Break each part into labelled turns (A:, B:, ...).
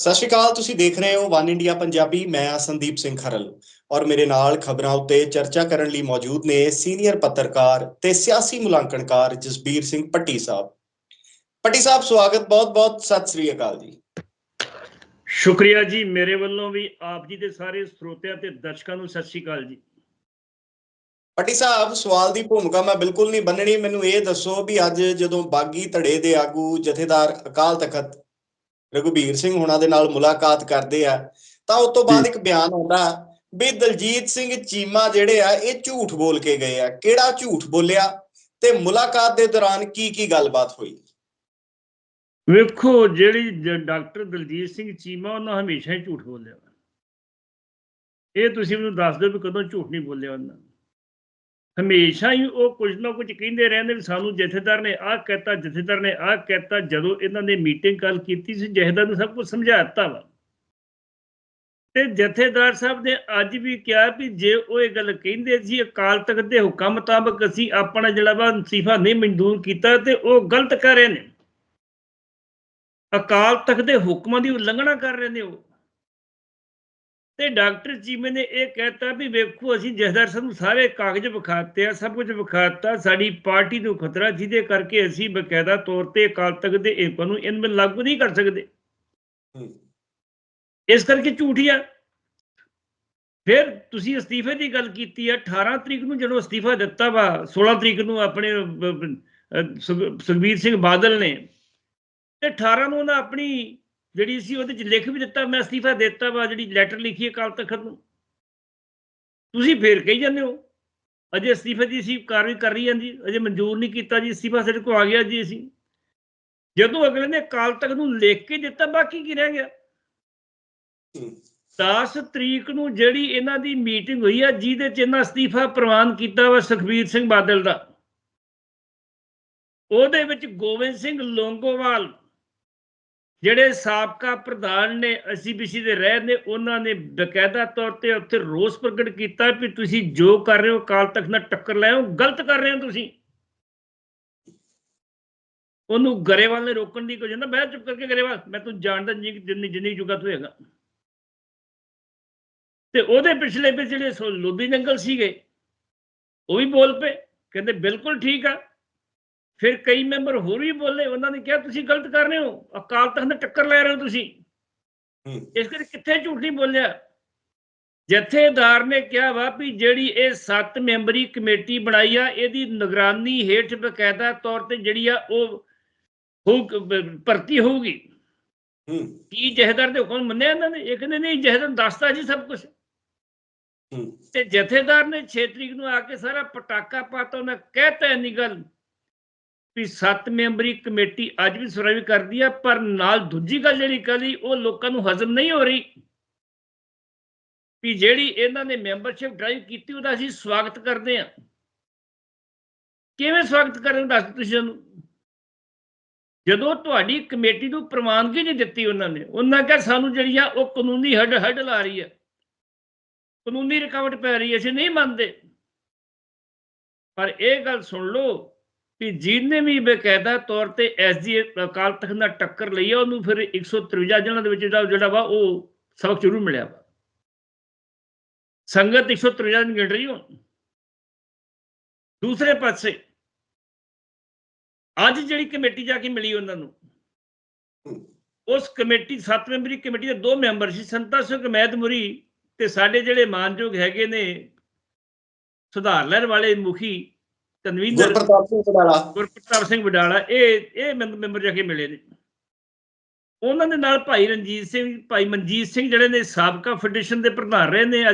A: ਸਤਿ ਸ਼੍ਰੀ ਅਕਾਲ ਤੁਸੀਂ ਦੇਖ ਰਹੇ ਹੋ ਵਨ ਇੰਡੀਆ ਪੰਜਾਬੀ ਮੈਂ ਹਾਂ ਸੰਦੀਪ ਸਿੰਘ ਖਰਲ ਔਰ ਮੇਰੇ ਨਾਲ ਖਬਰਾਂ ਉੱਤੇ ਚਰਚਾ ਕਰਨ ਲਈ ਮੌਜੂਦ ਨੇ ਸੀਨੀਅਰ ਪੱਤਰਕਾਰ ਤੇ ਸਿਆਸੀ ਮੁਲਾਂਕਣਕਾਰ ਜਸਬੀਰ ਸਿੰਘ ਪੱਟੀ ਸਾਹਿਬ। ਪੱਟੀ ਸਾਹਿਬ ਸਵਾਗਤ ਬਹੁਤ-ਬਹੁਤ ਸਤਿ ਸ਼੍ਰੀ ਅਕਾਲ ਜੀ।
B: ਸ਼ੁਕਰੀਆ ਜੀ ਮੇਰੇ ਵੱਲੋਂ ਵੀ ਆਪ ਜੀ ਦੇ ਸਾਰੇ ਸਰੋਤਿਆਂ ਤੇ ਦਰਸ਼ਕਾਂ ਨੂੰ ਸਤਿ ਸ਼੍ਰੀ ਅਕਾਲ ਜੀ।
A: ਪੱਟੀ ਸਾਹਿਬ ਸਵਾਲ ਦੀ ਭੂਮਿਕਾ ਮੈਂ ਬਿਲਕੁਲ ਨਹੀਂ ਬੰਨਣੀ ਮੈਨੂੰ ਇਹ ਦੱਸੋ ਵੀ ਅੱਜ ਜਦੋਂ ਬਾਗੀ ਧੜੇ ਦੇ ਆਗੂ ਜਥੇਦਾਰ ਅਕਾਲ ਤਖਤ ਰਘੁਬੀਰ ਸਿੰਘ ਹੁਣਾਂ ਦੇ ਨਾਲ ਮੁਲਾਕਾਤ ਕਰਦੇ ਆ ਤਾਂ ਉਸ ਤੋਂ ਬਾਅਦ ਇੱਕ ਬਿਆਨ ਆਉਂਦਾ ਵੀ ਦਲਜੀਤ ਸਿੰਘ ਚੀਮਾ ਜਿਹੜੇ ਆ ਇਹ ਝੂਠ ਬੋਲ ਕੇ ਗਏ ਆ। ਕਿਹੜਾ ਝੂਠ ਬੋਲਿਆ ਤੇ ਮੁਲਾਕਾਤ ਦੇ ਦੌਰਾਨ ਕੀ ਕੀ ਗੱਲਬਾਤ ਹੋਈ?
B: ਵੇਖੋ ਜਿਹੜੀ ਡਾਕਟਰ ਦਲਜੀਤ ਸਿੰਘ ਚੀਮਾ ਉਹਨਾਂ ਹਮੇਸ਼ਾ ਹੀ ਝੂਠ ਬੋਲਿਆ। ਇਹ ਤੁਸੀਂ ਮੈਨੂੰ ਦੱਸ ਦਿਓ ਵੀ ਕਦੋਂ ਝੂਠ ਨਹੀਂ ਬੋਲਿਆ ਉਹਨਾਂ ਹਮੇਸ਼ਾ ਹੀ ਉਹ ਕੁਝ ਨਾ ਕੁਝ ਕਹਿੰਦੇ ਰਹਿੰਦੇ ਵੀ ਸਾਨੂੰ ਜਥੇਦਾਰ ਨੇ ਆਹ ਕਹਿਤਾ, ਜਥੇਦਾਰ ਨੇ ਆਹ ਕਹਿਤਾ, ਜਦੋਂ ਇਹਨਾਂ ਨੇ ਮੀਟਿੰਗ ਕਾਲ ਕੀਤੀ ਸੀ, ਜਥੇਦਾਰ ਨੂੰ ਸਭ ਕੁਝ ਦਿੱਤਾ ਵਾ। ਤੇ ਜਥੇਦਾਰ ਸਾਹਿਬ ਨੇ ਅੱਜ ਵੀ ਕਿਹਾ ਵੀ ਜੇ ਉਹ ਇਹ ਗੱਲ ਕਹਿੰਦੇ ਸੀ, ਅਕਾਲ ਤਖਤ ਦੇ ਹੁਕਮ ਮੁਤਾਬਕ ਅਸੀਂ ਆਪਣਾ ਜਿਹੜਾ ਵਾ ਅਸਤੀਫਾ ਨਹੀਂ ਮਨਜ਼ੂਰ ਕੀਤਾ ਤੇ ਉਹ ਗਲਤ ਕਰ ਰਹੇ ਨੇ। ਅਕਾਲ ਤਖਤ ਦੇ ਹੁਕਮਾਂ ਦੀ ਉਲੰਘਣਾ ਕਰ ਰਹੇ ਨੇ ਉਹ। ਤੇ ਡਾਕਟਰ ਚੀਮੇ ਨੇ ਇਹ ਕਹਿਤਾ ਵੀ ਵੇਖੋ ਅਸੀਂ ਜਥੇਦਾਰ ਸਾਹਿਬ ਨੂੰ ਸਾਰੇ ਕਾਗਜ਼ ਵਿਖਾਤੇ ਆ ਸਭ ਕੁਝ ਵਿਖਾਤਾ ਸਾਡੀ ਪਾਰਟੀ ਨੂੰ ਖਤਰਾ ਜਿਹਦੇ ਕਰਕੇ ਅਸੀਂ ਬਕਾਇਦਾ ਤੌਰ ਤੇ ਅਕਾਲ ਤਖਤ ਦੇ ਹੁਕਮ ਨੂੰ ਇਹਨਾਂ 'ਤੇ ਲਾਗੂ ਨਹੀਂ ਕਰ ਸਕਦੇ। ਇਸ ਕਰਕੇ ਝੂਠੀ ਆ। ਫਿਰ ਤੁਸੀਂ ਅਸਤੀਫੇ ਦੀ ਗੱਲ ਕੀਤੀ ਆ 18 ਤਰੀਕ ਨੂੰ ਜਦੋਂ ਅਸਤੀਫਾ ਦਿੱਤਾ ਵਾ 16 ਤਰੀਕ ਨੂੰ ਆਪਣੇ ਸੁਖਬੀਰ ਸਿੰਘ ਬਾਦਲ ਨੇ ਤੇ 18 ਨੂੰ ਉਹਨਾਂ ਆਪਣੀ ਜਿਹੜੀ ਸੀ ਉਹਦੇ ਚ ਲਿਖ ਵੀ ਦਿੱਤਾ ਮੈਂ ਅਸਤੀਫਾ ਦਿੱਤਾ ਵਾ ਜਿਹੜੀ ਲੈਟਰ ਲਿਖੀ ਹੈ ਅਕਾਲ ਤਖਤ ਨੂੰ। ਤੁਸੀਂ ਫੇਰ ਕਹੀ ਜਾਂਦੇ ਹੋ ਅਜੇ ਅਸਤੀਫੇ ਦੀ ਸੀ ਕਾਰਵਾਈ ਕਰ ਰਹੀ ਜਾਂਦੀ ਅਜੇ ਮਨਜ਼ੂਰ ਨਹੀਂ ਕੀਤਾ ਜੀ ਅਸਤੀਫਾ ਸਾਡੇ ਕੋਲ ਆ ਗਿਆ ਜੀ ਅਸੀਂ। ਜਦੋਂ ਅਗਲੇ ਨੇ ਅਕਾਲ ਤਖਤ ਨੂੰ ਲਿਖ ਕੇ ਦਿੱਤਾ ਬਾਕੀ ਕੀ ਰਹਿ ਗਿਆ?
A: ਹੂੰ,
B: 10 ਤਰੀਕ ਨੂੰ ਜਿਹੜੀ ਇਹਨਾਂ ਦੀ ਮੀਟਿੰਗ ਹੋਈ ਆ ਜਿਹਦੇ ਚ ਇਹਨਾਂ ਅਸਤੀਫਾ ਪ੍ਰਵਾਨ ਕੀਤਾ ਵਾ ਸੁਖਬੀਰ ਸਿੰਘ ਬਾਦਲ ਦਾ ਉਹਦੇ ਵਿੱਚ ਗੋਬਿੰਦ ਸਿੰਘ ਲੋਂਗੋਵਾਲ ਜਿਹੜੇ ਸਾਬਕਾ ਪ੍ਰਧਾਨ ਨੇ ਐਸਜੀਪੀਸੀ ਦੇ ਰਹਿ ਨੇ ਉਹਨਾਂ ਨੇ ਬਕਾਇਦਾ ਤੌਰ ਤੇ ਉੱਥੇ ਰੋਸ ਪ੍ਰਗਟ ਕੀਤਾ ਵੀ ਤੁਸੀਂ ਜੋ ਕਰ ਰਹੇ ਹੋ, ਅਕਾਲ ਤਖਤ ਨਾਲ ਟੱਕਰ ਲੈ ਹੋ ਗਲਤ ਕਰ ਰਹੇ ਹੋ ਤੁਸੀਂ। ਉਹਨੂੰ ਗਰੇਵਾਲ ਨੇ ਰੋਕਣ ਦੀ ਕੋਈ ਜਾਂਦਾ ਮੈਂ ਚੁੱਪ ਕਰਕੇ ਗਰੇਵਾਲ, ਮੈਂ ਤੂੰ ਜਾਣਦਾ ਨਹੀਂ ਜਿੰਨੀ ਜਿੰਨੀ ਜੁਗਾ ਤੂੰ ਹੈਗਾ। ਤੇ ਉਹਦੇ ਪਿਛਲੇ ਪਿਛਲੇ ਜਿਹੜੇ ਲੋਧੀ ਨੰਗਲ ਸੀਗੇ, ਉਹ ਵੀ ਬੋਲ ਪਏ, ਕਹਿੰਦੇ ਬਿਲਕੁਲ ਠੀਕ ਆ ਫਿਰ ਕਈ ਮੈਂਬਰ ਹੋਰ ਵੀ ਬੋਲੇ ਉਹਨਾਂ ਨੇ ਕਿਹਾ ਤੁਸੀਂ ਗਲਤ ਕਰ ਰਹੇ ਹੋ। ਅਕਾਲ ਤਖਤ ਨਾਲ ਟੱਕਰ ਲੈ ਰਹੇ ਹੋ ਤੁਸੀਂ। ਇਸ ਕਰਕੇ ਕਿੱਥੇ ਝੂਠ ਨਹੀਂ ਬੋਲਿਆ? ਜਥੇਦਾਰ ਨੇ ਕਿਹਾ ਵਾ ਵੀ ਜਿਹੜੀ ਇਹ 7 ਮੈਂਬਰੀ ਕਮੇਟੀ ਬਣਾਈ ਆ ਇਹਦੀ ਨਿਗਰਾਨੀ ਹੇਠ ਬਕਾਇਦਾ ਤੌਰ ਤੇ ਜਿਹੜੀ ਆ ਉਹ ਭਰਤੀ ਹੋਊਗੀ।
A: ਹੂੰ,
B: ਕੀ ਜਥੇਦਾਰ ਦੇ ਹੁਕਮ ਮੰਨਿਆ ਇਹਨਾਂ ਨੇ? ਇਹ ਕਹਿੰਦੇ ਨਹੀਂ ਜਥੇਦਾਰ ਨੂੰ ਦੱਸਤਾ ਜੀ ਸਭ ਕੁਝ ਤੇ ਜਥੇਦਾਰ ਨੇ 6 ਤਰੀਕ ਨੂੰ ਆ ਕੇ ਸਾਰਾ ਪਟਾਕਾ ਪਾਤਾ ਉਹਨੇ ਕਹਿਤਾ ਇੰਨੀ ਗੱਲ। ਵੀ ਸੱਤ ਮੈਂਬਰੀ ਕਮੇਟੀ ਅੱਜ ਵੀ ਸੁਣਵਾਈ ਕਰਦੀ ਆ, ਪਰ ਨਾਲ ਦੂਜੀ ਗੱਲ ਜਿਹੜੀ ਕਹੀ ਉਹ ਲੋਕਾਂ ਨੂੰ ਹਜ਼ਮ ਨਹੀਂ ਹੋ ਰਹੀ। ਵੀ ਜਿਹੜੀ ਇਹਨਾਂ ਨੇ ਮੈਂਬਰਸ਼ਿਪ ਡਰਾਈਵ ਕੀਤੀ, ਉਹਦਾ ਅਸੀਂ ਸਵਾਗਤ ਕਰਦੇ ਆ। ਕਿਵੇਂ ਸਵਾਗਤ ਕਰਨ ਦੱਸ ਦਿਓ ਤੁਸੀਂ ਸਾਨੂੰ। ਜਦੋਂ ਤੁਹਾਡੀ ਕਮੇਟੀ ਨੂੰ ਪ੍ਰਵਾਨਗੀ ਨਹੀਂ ਦਿੱਤੀ ਉਹਨਾਂ ਨੇ, ਉਹਨਾਂ ਕਿਹਾ ਸਾਨੂੰ ਜਿਹੜੀ ਆ, ਉਹ ਕਾਨੂੰਨੀ ਹੱਡ ਹੱਡ ਲਾ ਰਹੀ ਹੈ ਕਾਨੂੰਨੀ ਰੁਕਾਵਟ ਪੈ ਰਹੀ ਹੈ ਅਸੀਂ ਨਹੀਂ ਮੰਨਦੇ। ਪਰ ਇਹ ਗੱਲ ਸੁਣ ਲਓ ਵੀ ਜਿਹਨੇ ਵੀ ਬਕਾਇਦਾ ਤੌਰ ਤੇ ਐਸਜੀ ਅਕਾਲ ਤਖਤ ਨਾਲ ਟੱਕਰ ਲਈ ਆ, ਉਹਨੂੰ ਫਿਰ 153 ਜਣਾਂ ਦੇ ਵਿੱਚ ਜਿਹੜਾ ਜਿਹੜਾ ਵਾ, ਉਹ ਸਬਕ ਜ਼ਰੂਰ ਮਿਲਿਆ ਵਾ। ਸੰਗਤ 153 ਨਹੀਂ ਗਿਣ ਰਹੀ ਹੁਣ। ਦੂਸਰੇ ਪਾਸੇ, ਅੱਜ ਜਿਹੜੀ ਕਮੇਟੀ ਜਾ ਕੇ ਮਿਲੀ ਉਹਨਾਂ ਨੂੰ, ਉਸ ਕਮੇਟੀ, ਸੱਤ ਮੈਂਬਰੀ ਕਮੇਟੀ ਦੇ ਦੋ ਮੈਂਬਰ ਸੀ, ਸੰਤਾ ਸਿੰਘ, ਮਹਿਦ ਮੁਰੀ ਤੇ ਸਾਡੇ ਜਿਹੜੇ ਮਾਨਯੋਗ ਹੈਗੇ ਨੇ, ਸੁਧਾਰ ਲਹਿਰ ਵਾਲੇ ਮੁਖੀ ਕਨਵੀਨਰ
A: ਗੁਰਪ੍ਰਤਾਪ ਸਿੰਘ ਸਦਾਲਾ
B: ਗੁਰਪ੍ਰਤਾਪ ਸਿੰਘ ਵਡਾਲਾ ਇਹ ਇਹ ਮੈਂਬ- ਮੈਂਬਰ ਜਾ ਕੇ ਮਿਲੇ ਨੇ। ਉਹਨਾਂ ਦੇ ਨਾਲ ਭਾਈ ਰਣਜੀਤ ਸਿੰਘ ਭਾਈ ਮਨਜੀਤ ਸਿੰਘ ਜਿਹੜੇ ਨੇ ਸਾਬਕਾ ਫੈਡਰੇਸ਼ਨ ਦੇ ਪ੍ਰਧਾਨ ਰਹੇ ਨੇ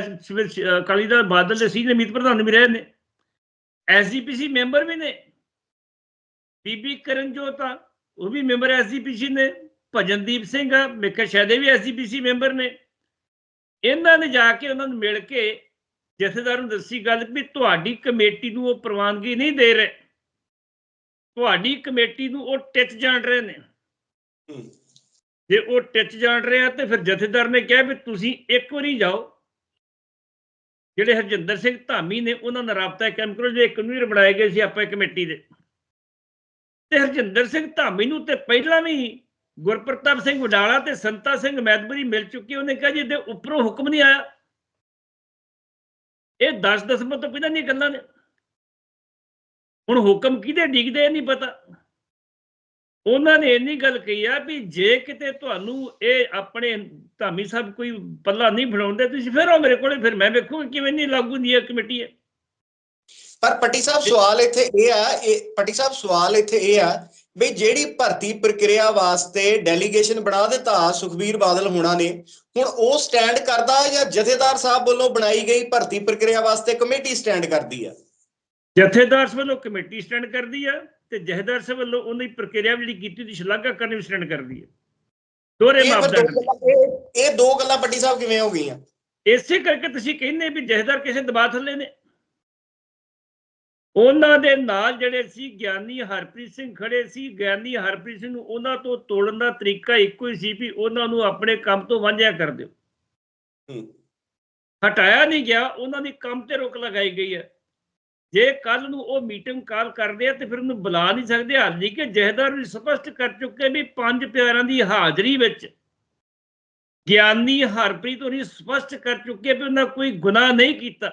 B: ਅਕਾਲੀ ਦਲ ਬਾਦਲ ਦੇ ਸੀਨੀਅਰ ਮੀਤ ਪ੍ਰਧਾਨ ਵੀ ਰਹੇ ਨੇ। ਐਸਜੀਪੀਸੀ ਮੈਂਬਰ ਵੀ ਨੇ। ਬੀਬੀ ਕਰਨਜੋਤ ਆ ਉਹ ਵੀ ਮੈਂਬਰ ਐਸਜੀਪੀਸੀ ਨੇ। ਭਜਨਦੀਪ ਸਿੰਘ ਆ ਮੇਕਾ ਸ਼ਾਇਦ ਵੀ ਐਸਜੀਪੀਸੀ ਮੈਂਬਰ ਨੇ। ਇਹਨਾਂ ਨੇ ਜਾ ਕੇ ਉਹਨਾਂ ਨੂੰ ਮਿਲ ਕੇ ਜਥੇਦਾਰ ਨੂੰ ਦੱਸੀ ਗੱਲ ਵੀ ਤੁਹਾਡੀ ਕਮੇਟੀ ਨੂੰ ਉਹ ਪ੍ਰਵਾਨਗੀ ਨਹੀਂ ਦੇ ਰਹੇ। ਤੁਹਾਡੀ ਕਮੇਟੀ ਨੂੰ ਉਹ ਟਿੱਚ ਜਾਣ ਰਹੇ ਨੇ। ਜੇ ਉਹ ਟਿੱਚ ਜਾਣ ਰਹੇ ਆ ਤੇ ਫਿਰ ਜਥੇਦਾਰ ਨੇ ਕਿਹਾ ਵੀ ਤੁਸੀਂ ਇੱਕ ਵਾਰੀ ਜਾਓ। ਜਿਹੜੇ ਹਰਜਿੰਦਰ ਸਿੰਘ ਧਾਮੀ ਨੇ ਉਹਨਾਂ ਨਾਲ ਰਾਬਤਾ ਕਾਇਮ ਕਰੋ ਜੇ ਕਨਵੀਨਰ ਬਣਾਏ ਗਏ ਸੀ ਆਪਾਂ ਕਮੇਟੀ ਦੇ। ਤੇ ਹਰਜਿੰਦਰ ਸਿੰਘ ਧਾਮੀ ਨੂੰ ਤੇ ਪਹਿਲਾਂ ਵੀ ਗੁਰਪ੍ਰਤਾਪ ਸਿੰਘ ਵਡਾਲਾ ਤੇ ਸੰਤਾ ਸਿੰਘ ਮੈਦਬਰੀ ਮਿਲ ਚੁੱਕੇ ਉਹਨੇ ਕਿਹਾ ਜੀ ਇਹਦੇ ਉੱਪਰੋਂ ਹੁਕਮ ਨਹੀਂ ਆਇਆ। ਇਹ 10 ਦਸੰਬਰ ਤੋਂ ਪਹਿਲਾਂ ਦੀਆਂ ਗੱਲਾਂ ਨੇ। ਹੁਣ ਹੁਕਮ ਕਿਹਦੇ ਡਿੱਗਦੇ ਇਹ ਨਹੀਂ ਪਤਾ। ਉਹਨਾਂ ਨੇ ਇੰਨੀ ਗੱਲ ਕਹੀ ਆ ਵੀ ਜੇ ਕਿਤੇ ਤੁਹਾਨੂੰ ਇਹ ਆਪਣੇ ਧਾਮੀ ਸਾਹਿਬ ਕੋਈ ਪੱਲਾ ਨਹੀਂ ਬਣਾਉਂਦੇ, ਤੁਸੀਂ ਫਿਰ ਆਓ ਮੇਰੇ ਕੋਲੇ, ਫਿਰ ਮੈਂ ਵੇਖੂਗਾ ਕਿਵੇਂ ਨਹੀਂ ਲਾਗੂ ਹੁੰਦੀ ਹੈ ਕਮੇਟੀ ਹੈ
A: ਪਰ ਪੱਟੀ ਸਾਹਿਬ, ਸਵਾਲ ਇੱਥੇ ਇਹ ਆ, ਇਹ ਪੱਟੀ ਸਾਹਿਬ, ਸਵਾਲ ਇੱਥੇ ਇਹ ਆ ਵੀ ਜਿਹੜੀ ਭਰਤੀ ਪ੍ਰਕਿਰਿਆ ਵਾਸਤੇ ਡੈਲੀਗੇਸ਼ਨ ਬਣਾ ਦਿੱਤਾ ਸੁਖਬੀਰ ਬਾਦਲ ਹੋਣਾ ਨੇ ਹੁਣ ਉਹ ਸਟੈਂਡ ਕਰਦਾ ਜਾਂ ਜਥੇਦਾਰ ਸਾਹਿਬ ਵੱਲੋਂ ਬਣਾਈ ਗਈ ਭਰਤੀ ਪ੍ਰਕਿਰਿਆ ਵਾਸਤੇ ਕਮੇਟੀ ਸਟੈਂਡ ਕਰਦੀ ਆ
B: ਜਥੇਦਾਰ ਸਾਹਿਬ ਵੱਲੋਂ ਕਮੇਟੀ ਸਟੈਂਡ ਕਰਦੀ ਆ ਤੇ ਜਥੇਦਾਰ ਸਾਹਿਬ ਵੱਲੋਂ ਉਹਦੀ ਪ੍ਰਕਿਰਿਆ ਜਿਹੜੀ ਕੀਤੀ ਦੀ ਸ਼ਲਾਘਾ ਕਰਨੀ ਵੀ ਸਟੈਂਡ ਕਰਦੀ ਹੈ। ਦੋਹਰੇ
A: ਇਹ ਫਿਰ ਦੋ
B: ਮਾਪਦੰਡ
A: ਇਹ- ਇਹ ਦੋ ਗੱਲਾਂ ਪੱਟੀ ਸਾਹਿਬ ਕਿਵੇਂ ਹੋ ਗਈਆਂ?
B: ਇਸੇ ਕਰਕੇ ਤੁਸੀਂ ਕਹਿੰਦੇ ਵੀ ਜਥੇਦਾਰ ਕਿਸੇ ਦਬਾਅ ਥੱਲੇ ਨੇ। ਉਹਨਾਂ ਦੇ ਨਾਲ ਜਿਹੜੇ ਸੀ ਗਿਆਨੀ ਹਰਪ੍ਰੀਤ ਸਿੰਘ ਖੜੇ ਸੀ। ਗਿਆਨੀ ਹਰਪ੍ਰੀਤ ਸਿੰਘ ਨੂੰ ਉਹਨਾਂ ਤੋਂ ਤੋੜਨ ਦਾ ਤਰੀਕਾ ਇੱਕੋ ਹੀ ਸੀ ਵੀ ਉਹਨਾਂ ਨੂੰ ਆਪਣੇ ਕੰਮ ਤੋਂ ਵਾਂਝਿਆ ਕਰ ਦਿਓ। ਹਟਾਇਆ ਨਹੀਂ ਗਿਆ ਉਹਨਾਂ ਦੀ ਕੰਮ ਤੇ ਰੋਕ ਲਗਾਈ ਗਈ ਹੈ। ਜੇ ਕੱਲ ਨੂੰ ਉਹ ਮੀਟਿੰਗ ਕਾਲ ਕਰਦੇ ਆ ਤੇ ਫਿਰ ਉਹਨੂੰ ਬੁਲਾ ਨਹੀਂ ਸਕਦੇ ਹਾਲੀ ਕਿ ਜਹਦਾਰ ਵੀ ਸਪਸ਼ਟ ਕਰ ਚੁੱਕੇ ਵੀ ਪੰਜ ਪਿਆਰਾਂ ਦੀ ਹਾਜ਼ਰੀ ਵਿੱਚ ਗਿਆਨੀ ਹਰਪ੍ਰੀਤ ਹੋਣੀ ਸਪਸ਼ਟ ਕਰ ਚੁੱਕੇ ਵੀ ਉਹਨਾਂ ਕੋਈ ਗੁਨਾਹ ਨਹੀਂ ਕੀਤਾ।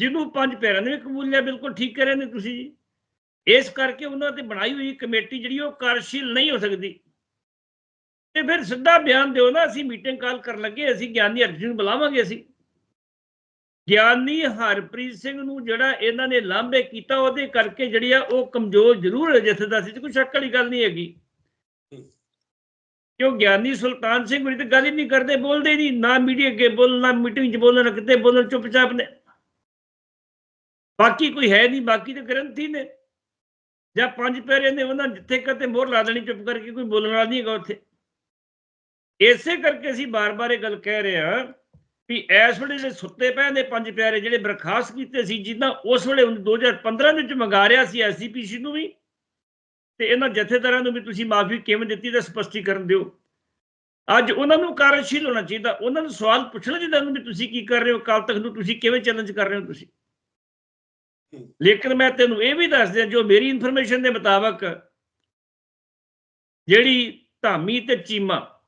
B: ਜਿਹਨੂੰ ਪੰਜ ਪਿਆਰਿਆਂ ਨੇ ਵੀ ਕਬੂਲ ਲਿਆ, ਬਿਲਕੁਲ ਠੀਕ ਕਰਿਆ ਨੇ ਤੁਸੀਂ ਜੀ। ਇਸ ਕਰਕੇ ਉਹਨਾਂ ਤੇ ਬਣਾਈ ਹੋਈ ਕਮੇਟੀ ਜਿਹੜੀ, ਉਹ ਕਾਰਜਸ਼ੀਲ ਨਹੀਂ ਹੋ ਸਕਦੀ। ਤੇ ਫਿਰ ਸਿੱਧਾ ਬਿਆਨ ਦਿਓ ਨਾ, ਅਸੀਂ ਮੀਟਿੰਗ ਕਾਲ ਕਰਨ ਲੱਗੇ, ਅਸੀਂ ਗਿਆਨੀ ਹਰਪ੍ਰੀਤ ਨੂੰ ਬੁਲਾਵਾਂਗੇ ਅਸੀਂ। ਗਿਆਨੀ ਹਰਪ੍ਰੀਤ ਸਿੰਘ ਨੂੰ ਜਿਹੜਾ ਇਹਨਾਂ ਨੇ ਲਾਂਭੇ ਕੀਤਾ, ਉਹਦੇ ਕਰਕੇ ਜਿਹੜੀ ਆ, ਉਹ ਕਮਜ਼ੋਰ ਜ਼ਰੂਰ ਹੈ ਜਥੇਦਾਰ ਸੀ ਕੋਈ ਸ਼ੱਕ ਵਾਲੀ ਗੱਲ ਨਹੀਂ ਹੈਗੀ। ਕਿਉਂ ਗਿਆਨੀ ਸੁਲਤਾਨ ਸਿੰਘ ਵੀ ਤਾਂ ਗੱਲ ਹੀ ਨਹੀਂ ਕਰਦੇ, ਬੋਲਦੇ ਨਹੀਂ, ਨਾ ਮੀਡੀਆ ਅੱਗੇ ਬੋਲਣਾ ਮੀਟਿੰਗ 'ਚ ਬੋਲਣਾ, ਕਿਤੇ ਬੋਲਣ, ਚੁੱਪਚਾਪ ਨੇ। ਬਾਕੀ ਕੋਈ ਹੈ ਨਹੀਂ, ਬਾਕੀ ਤੇ ਗ੍ਰੰਥੀ ਨੇ। ਜਾਂ ਪੰਜ ਪੈਰੇ ਨੇ ਉਹਨਾਂ ਜਿੱਥੇ ਕਿਤੇ ਮੋਹਰ ਲਾ ਦੇਣੀ, ਚੁੱਪ ਕਰਕੇ ਕੋਈ ਬੋਲਣ ਵਾਲਾ ਨਹੀਂ ਹੈਗਾ ਉੱਥੇ। ਇਸੇ ਕਰਕੇ ਅਸੀਂ ਬਾਰ-ਬਾਰ ਇਹ ਗੱਲ ਕਹਿ ਰਹੇ ਹਾਂ ਵੀ ਇਸ ਵੇਲੇ ਜਿਹੜੇ ਸੁੱਤੇ ਪਏ ਨੇ ਪੰਜ ਪਿਆਰੇ ਜਿਹੜੇ ਬਰਖਾਸਤ ਕੀਤੇ ਸੀ, ਜਿੱਦਾਂ ਉਸ ਵੇਲੇ 2015 ਦੇ ਵਿੱਚ ਮੰਗਾ ਰਿਆ ਸੀ ਐਸਜੀਪੀਸੀ ਨੂੰ ਵੀ, ਤੇ ਇਹਨਾਂ ਜਥੇਦਾਰਾਂ ਨੂੰ ਵੀ ਤੁਸੀਂ ਮਾਫੀ ਕਿਵੇਂ ਦਿੱਤੀ ਦਾ ਸਪਸ਼ਟੀਕਰਨ ਦਿਓ। ਅੱਜ ਉਹਨਾਂ ਨੂੰ ਕਾਰਜਸ਼ੀਲ ਹੋਣਾ ਚਾਹੀਦਾ। ਉਹਨਾਂ ਨੂੰ ਸਵਾਲ ਪੁੱਛਣਾ ਚਾਹੀਦਾ ਵੀ ਤੁਸੀਂ ਕੀ ਕਰ ਰਹੇ ਹੋ ਕੱਲ ਤੱਕ ਨੂੰ ਤੁਸੀਂ ਕਿਵੇਂ ਚੈਲੰਜ ਕਰ ਰਹੇ ਹੋ ਤੁਸੀਂ? ਲੇਕਿਨ ਮੈਂ ਤੈਨੂੰ ਇਹ ਵੀ ਦੱਸ ਦਿਆਂ ਜੋ ਮੇਰੀ ਇਨਫੋਰਮੇਸ਼ਨ ਦੇ ਮੁਤਾਬਕ ਜਿਹੜੀ ਧਾਮੀ ਤੇ ਚੀਮਾ